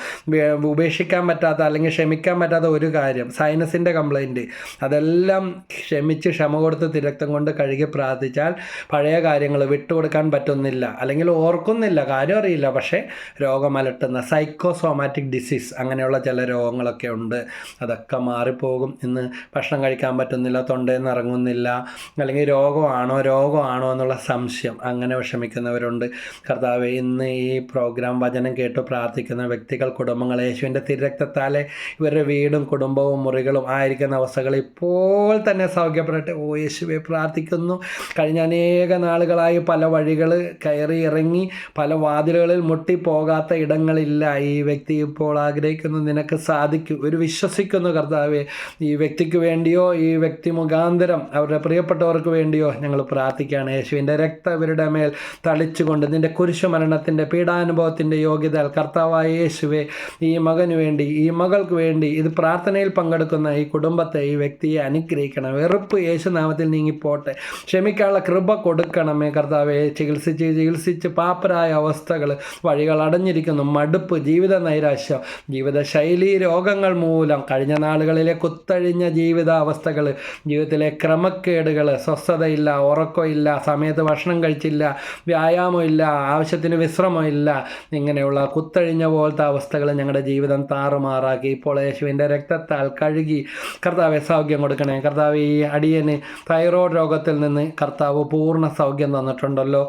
ഉപേക്ഷിക്കാൻ പറ്റാത്ത അല്ലെങ്കിൽ ക്ഷമിക്കാൻ പറ്റാത്ത ഒരു കാര്യം സൈനസിന്റെ കംപ്ലൈന്റ് അതെല്ലാം ക്ഷമിച്ച് ക്ഷമ കൊടുത്ത് തിരക്തം കൊണ്ട് കഴുകി പ്രാർത്ഥിച്ചാൽ പഴയ കാര്യങ്ങൾ വിട്ടുകൊടുക്കാൻ പറ്റുന്നില്ല. അല്ലെങ്കിൽ ഓർക്കുന്നില്ല കാര്യം അറിയില്ല. പക്ഷേ രോഗമലട്ടുന്ന സൈക്കോസോമാറ്റിക് ഡിസീസ് അങ്ങനെയുള്ള ചില രോഗങ്ങളൊക്കെ ഉണ്ട്. അതൊക്കെ മാറിപ്പോകും. ഇന്ന് ഭക്ഷണം കഴിക്കാൻ പറ്റുന്നില്ല തൊണ്ടയിൽ നിന്ന് ഇറങ്ങുന്നില്ല അല്ലെങ്കിൽ രോഗമാണോ രോഗമാണോ എന്നുള്ള സംശയം അങ്ങനെ വിഷമിക്കുന്നവരുണ്ട്. കർത്താവ് ഇന്ന് ഈ പ്രോഗ്രാം വചനം കേട്ട് പ്രാർത്ഥിക്കുന്ന വ്യക്തികൾ കുടുംബങ്ങൾ യേശുവിന്റെ തിരക്തത്താലെ ഇവരുടെ വീടും കുടുംബവും മുറികളും ആയിരിക്കുന്ന അവസ്ഥകൾ ഇപ്പോൾ തന്നെ സൗഖ്യപ്പെടട്ടെ. ഓ യേശുവെ പ്രാർത്ഥിക്കുന്നു. കഴിഞ്ഞ അനേക നാളുകളായി പല വഴികൾ കയറി ഇറങ്ങി പല വാതിലുകളിൽ മുട്ടിപ്പോകാത്ത ഇടങ്ങളില്ല ഈ വ്യക്തി ഇപ്പോൾ ആഗ്രഹിക്കുന്നു. നിനക്ക് സാധിക്കും. ഒരു വിശ്വസിക്കുന്നു കർത്താവെ ഈ വ്യക്തിക്ക് വേണ്ടിയോ ഈ വ്യക്തി മുഖാന്തരം അവരുടെ പ്രിയപ്പെട്ടവർക്ക് വേണ്ടിയോ ഞങ്ങൾ പ്രാർത്ഥിക്കുകയാണ്. യേശുവിന്റെ രക്തം ഇവരുടെ മേൽ തളിച്ചുകൊണ്ട് നിന്റെ കുരിശുമരണത്തിന്റെ പീഡാനുഭവത്തിന്റെ യോഗ്യത കർത്താവായ യേശുവെ ഈ മകന് വേണ്ടി ഈ മകൾക്ക് വേണ്ടി ഇത് പ്രാർത്ഥനയിൽ പങ്കെടുക്കുന്ന ഈ കുടുംബത്തെ ഈ വ്യക്തിയെ അനുഗ്രഹിക്കണം. വെറുപ്പ് യേശുനാമത്തിൽ നീങ്ങിപ്പോട്ടെ. ക്ഷമിക്കാനുള്ള കൃപ കൊടുക്കണമേ കർത്താവെ. ചികിത്സിച്ച് ചികിത്സിച്ച് പാപ്പരായ അവസ്ഥകൾ വഴികൾ അടഞ്ഞിരിക്കുന്നു. മടുപ്പ് ജീവിത നൈരാശ്യം ജീവിതശൈലി രോഗങ്ങൾ മൂലം കഴിഞ്ഞ നാളുകളിലെ കുത്തഴിഞ്ഞ ജീവിതാവസ്ഥകൾ ജീവിതത്തിലെ ക്രമക്കേടുകൾ സ്വസ്ഥതയില്ല ഉറക്കമില്ല സമയത്ത് ഭക്ഷണം കഴിച്ചില്ല വ്യായാമമില്ല ആവശ്യത്തിന് വിശ്രമമില്ല ഇങ്ങനെയുള്ള കുത്തഴിഞ്ഞ പോലത്തെ അവസ്ഥകൾ ഞങ്ങളുടെ ജീവിതം താറുമാറാക്കി. ഇപ്പോൾ യേശുവിന്റെ രക്തത്താൽ കഴുകി കർത്താവെ സൗഖ്യം കൊടുക്കണേ. കർത്താവ് ഈ അടിയന് തൈറോയ്ഡ് രോഗത്തിൽ നിന്ന് കർത്താവ് പൂർണ സൗഖ്യം തന്നിട്ടുണ്ടല്ലോ.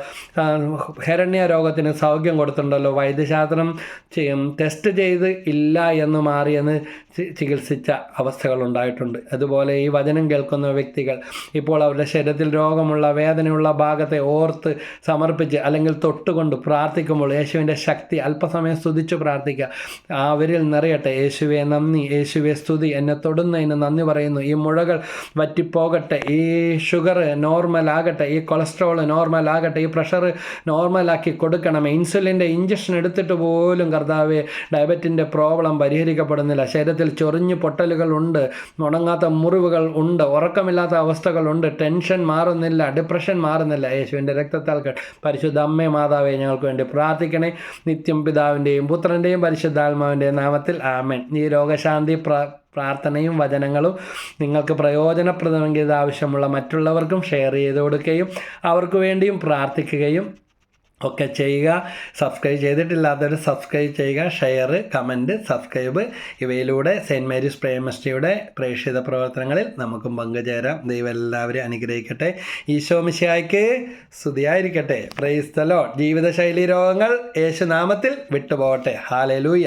ഹരണ്യ രോഗത്തിന് സൗഖ്യം കൊടുത്തിട്ടുണ്ടല്ലോ. വൈദ്യശാസ്ത്രം ടെസ്റ്റ് ചെയ്ത് ഇല്ല എന്ന് മാറിയെന്ന് ചികിത്സിച്ച അവസ്ഥകൾ ഉണ്ടായിട്ടുണ്ട്. അതുപോലെ ഈ വചനം കേൾക്കുന്ന വ്യക്തികൾ ഇപ്പോൾ അവരുടെ ശരീരത്തിൽ രോഗമുള്ള വേദനയുള്ള ഭാഗത്തെ ഓർത്ത് സമർപ്പിച്ച് അല്ലെങ്കിൽ തൊട്ടുകൊണ്ട് പ്രാർത്ഥിക്കുമ്പോൾ യേശുവിന്റെ ശക്തി അല്പസമയം സ്തുതിച്ച് പ്രാർത്ഥിക്കുക അവരിൽ നിറയട്ടെ. യേശുവെ നന്ദി. യേശുവെ സ്തുതി. എന്നെ തൊടുന്നതിന് നന്ദി പറയുന്നു. ഈ മുഴകൾ വറ്റിപ്പോകട്ടെ. ഈ ഷുഗർ നോർമൽ ആകട്ടെ ഈ കൊളസ്ട്രോൾ നോർമൽ ആകട്ടെ ഈ പ്രഷർ നോർമലാക്കി കൊടുക്കണമേ. ഇൻസുലിന്റെ ഇഞ്ചക്ഷൻ എടുത്തിട്ട് പോലും കർത്താവെ ഡയബറ്റിന്റെ പ്രോബ്ലം പരിഹരിക്കപ്പെടുന്നില്ല. ശരീരത്തിൽ ചൊറിഞ്ഞ് പൊട്ടലുകൾ ഉണ്ട് ഉണങ്ങാത്ത മുറിവുകൾ ഉണ്ട്. ഉറക്കമില്ലാത്ത അവസ്ഥകളുണ്ട്. ടെൻഷൻ മാറുന്നില്ല. ഡിപ്രഷൻ മാറുന്നില്ല. യേശുവിന്റെ രക്തത്താൽ പരിശുദ്ധ അമ്മേ മാതാവേ ഞങ്ങൾക്ക് വേണ്ടി പ്രാർത്ഥിക്കണേ. നിത്യം പിതാവിന്റെയും പുത്രന്റെയും പരിശുദ്ധാത്മാവിന്റെയും നാമത്തിൽ ആമൻ. ഈ രോഗശാന്തി പ്ര പ്രാർത്ഥനയും വചനങ്ങളും നിങ്ങൾക്ക് പ്രയോജനപ്രദമെങ്കിൽ ഇത് ആവശ്യമുള്ള മറ്റുള്ളവർക്കും ഷെയർ ചെയ്ത് കൊടുക്കുകയും അവർക്ക് വേണ്ടിയും പ്രാർത്ഥിക്കുകയും ഒക്കെ ചെയ്യുക. സബ്സ്ക്രൈബ് ചെയ്തിട്ടില്ലാത്തവർ സബ്സ്ക്രൈബ് ചെയ്യുക. ഷെയർ കമന്റ് സബ്സ്ക്രൈബ് ഇവയിലൂടെ സെന്റ് മേരീസ് പ്രേമസ്റ്റിയുടെ പ്രേക്ഷിത പ്രവർത്തനങ്ങളിൽ നമുക്കും പങ്കുചേരാം. ദൈവം എല്ലാവരെയും അനുഗ്രഹിക്കട്ടെ. ഈശോ മിശിയായ്ക്ക് സ്തുതിയായിരിക്കട്ടെ. പ്രൈസ്തലോ ജീവിതശൈലി രോഗങ്ങൾ യേശുനാമത്തിൽ വിട്ടുപോകട്ടെ. ഹാലലൂയ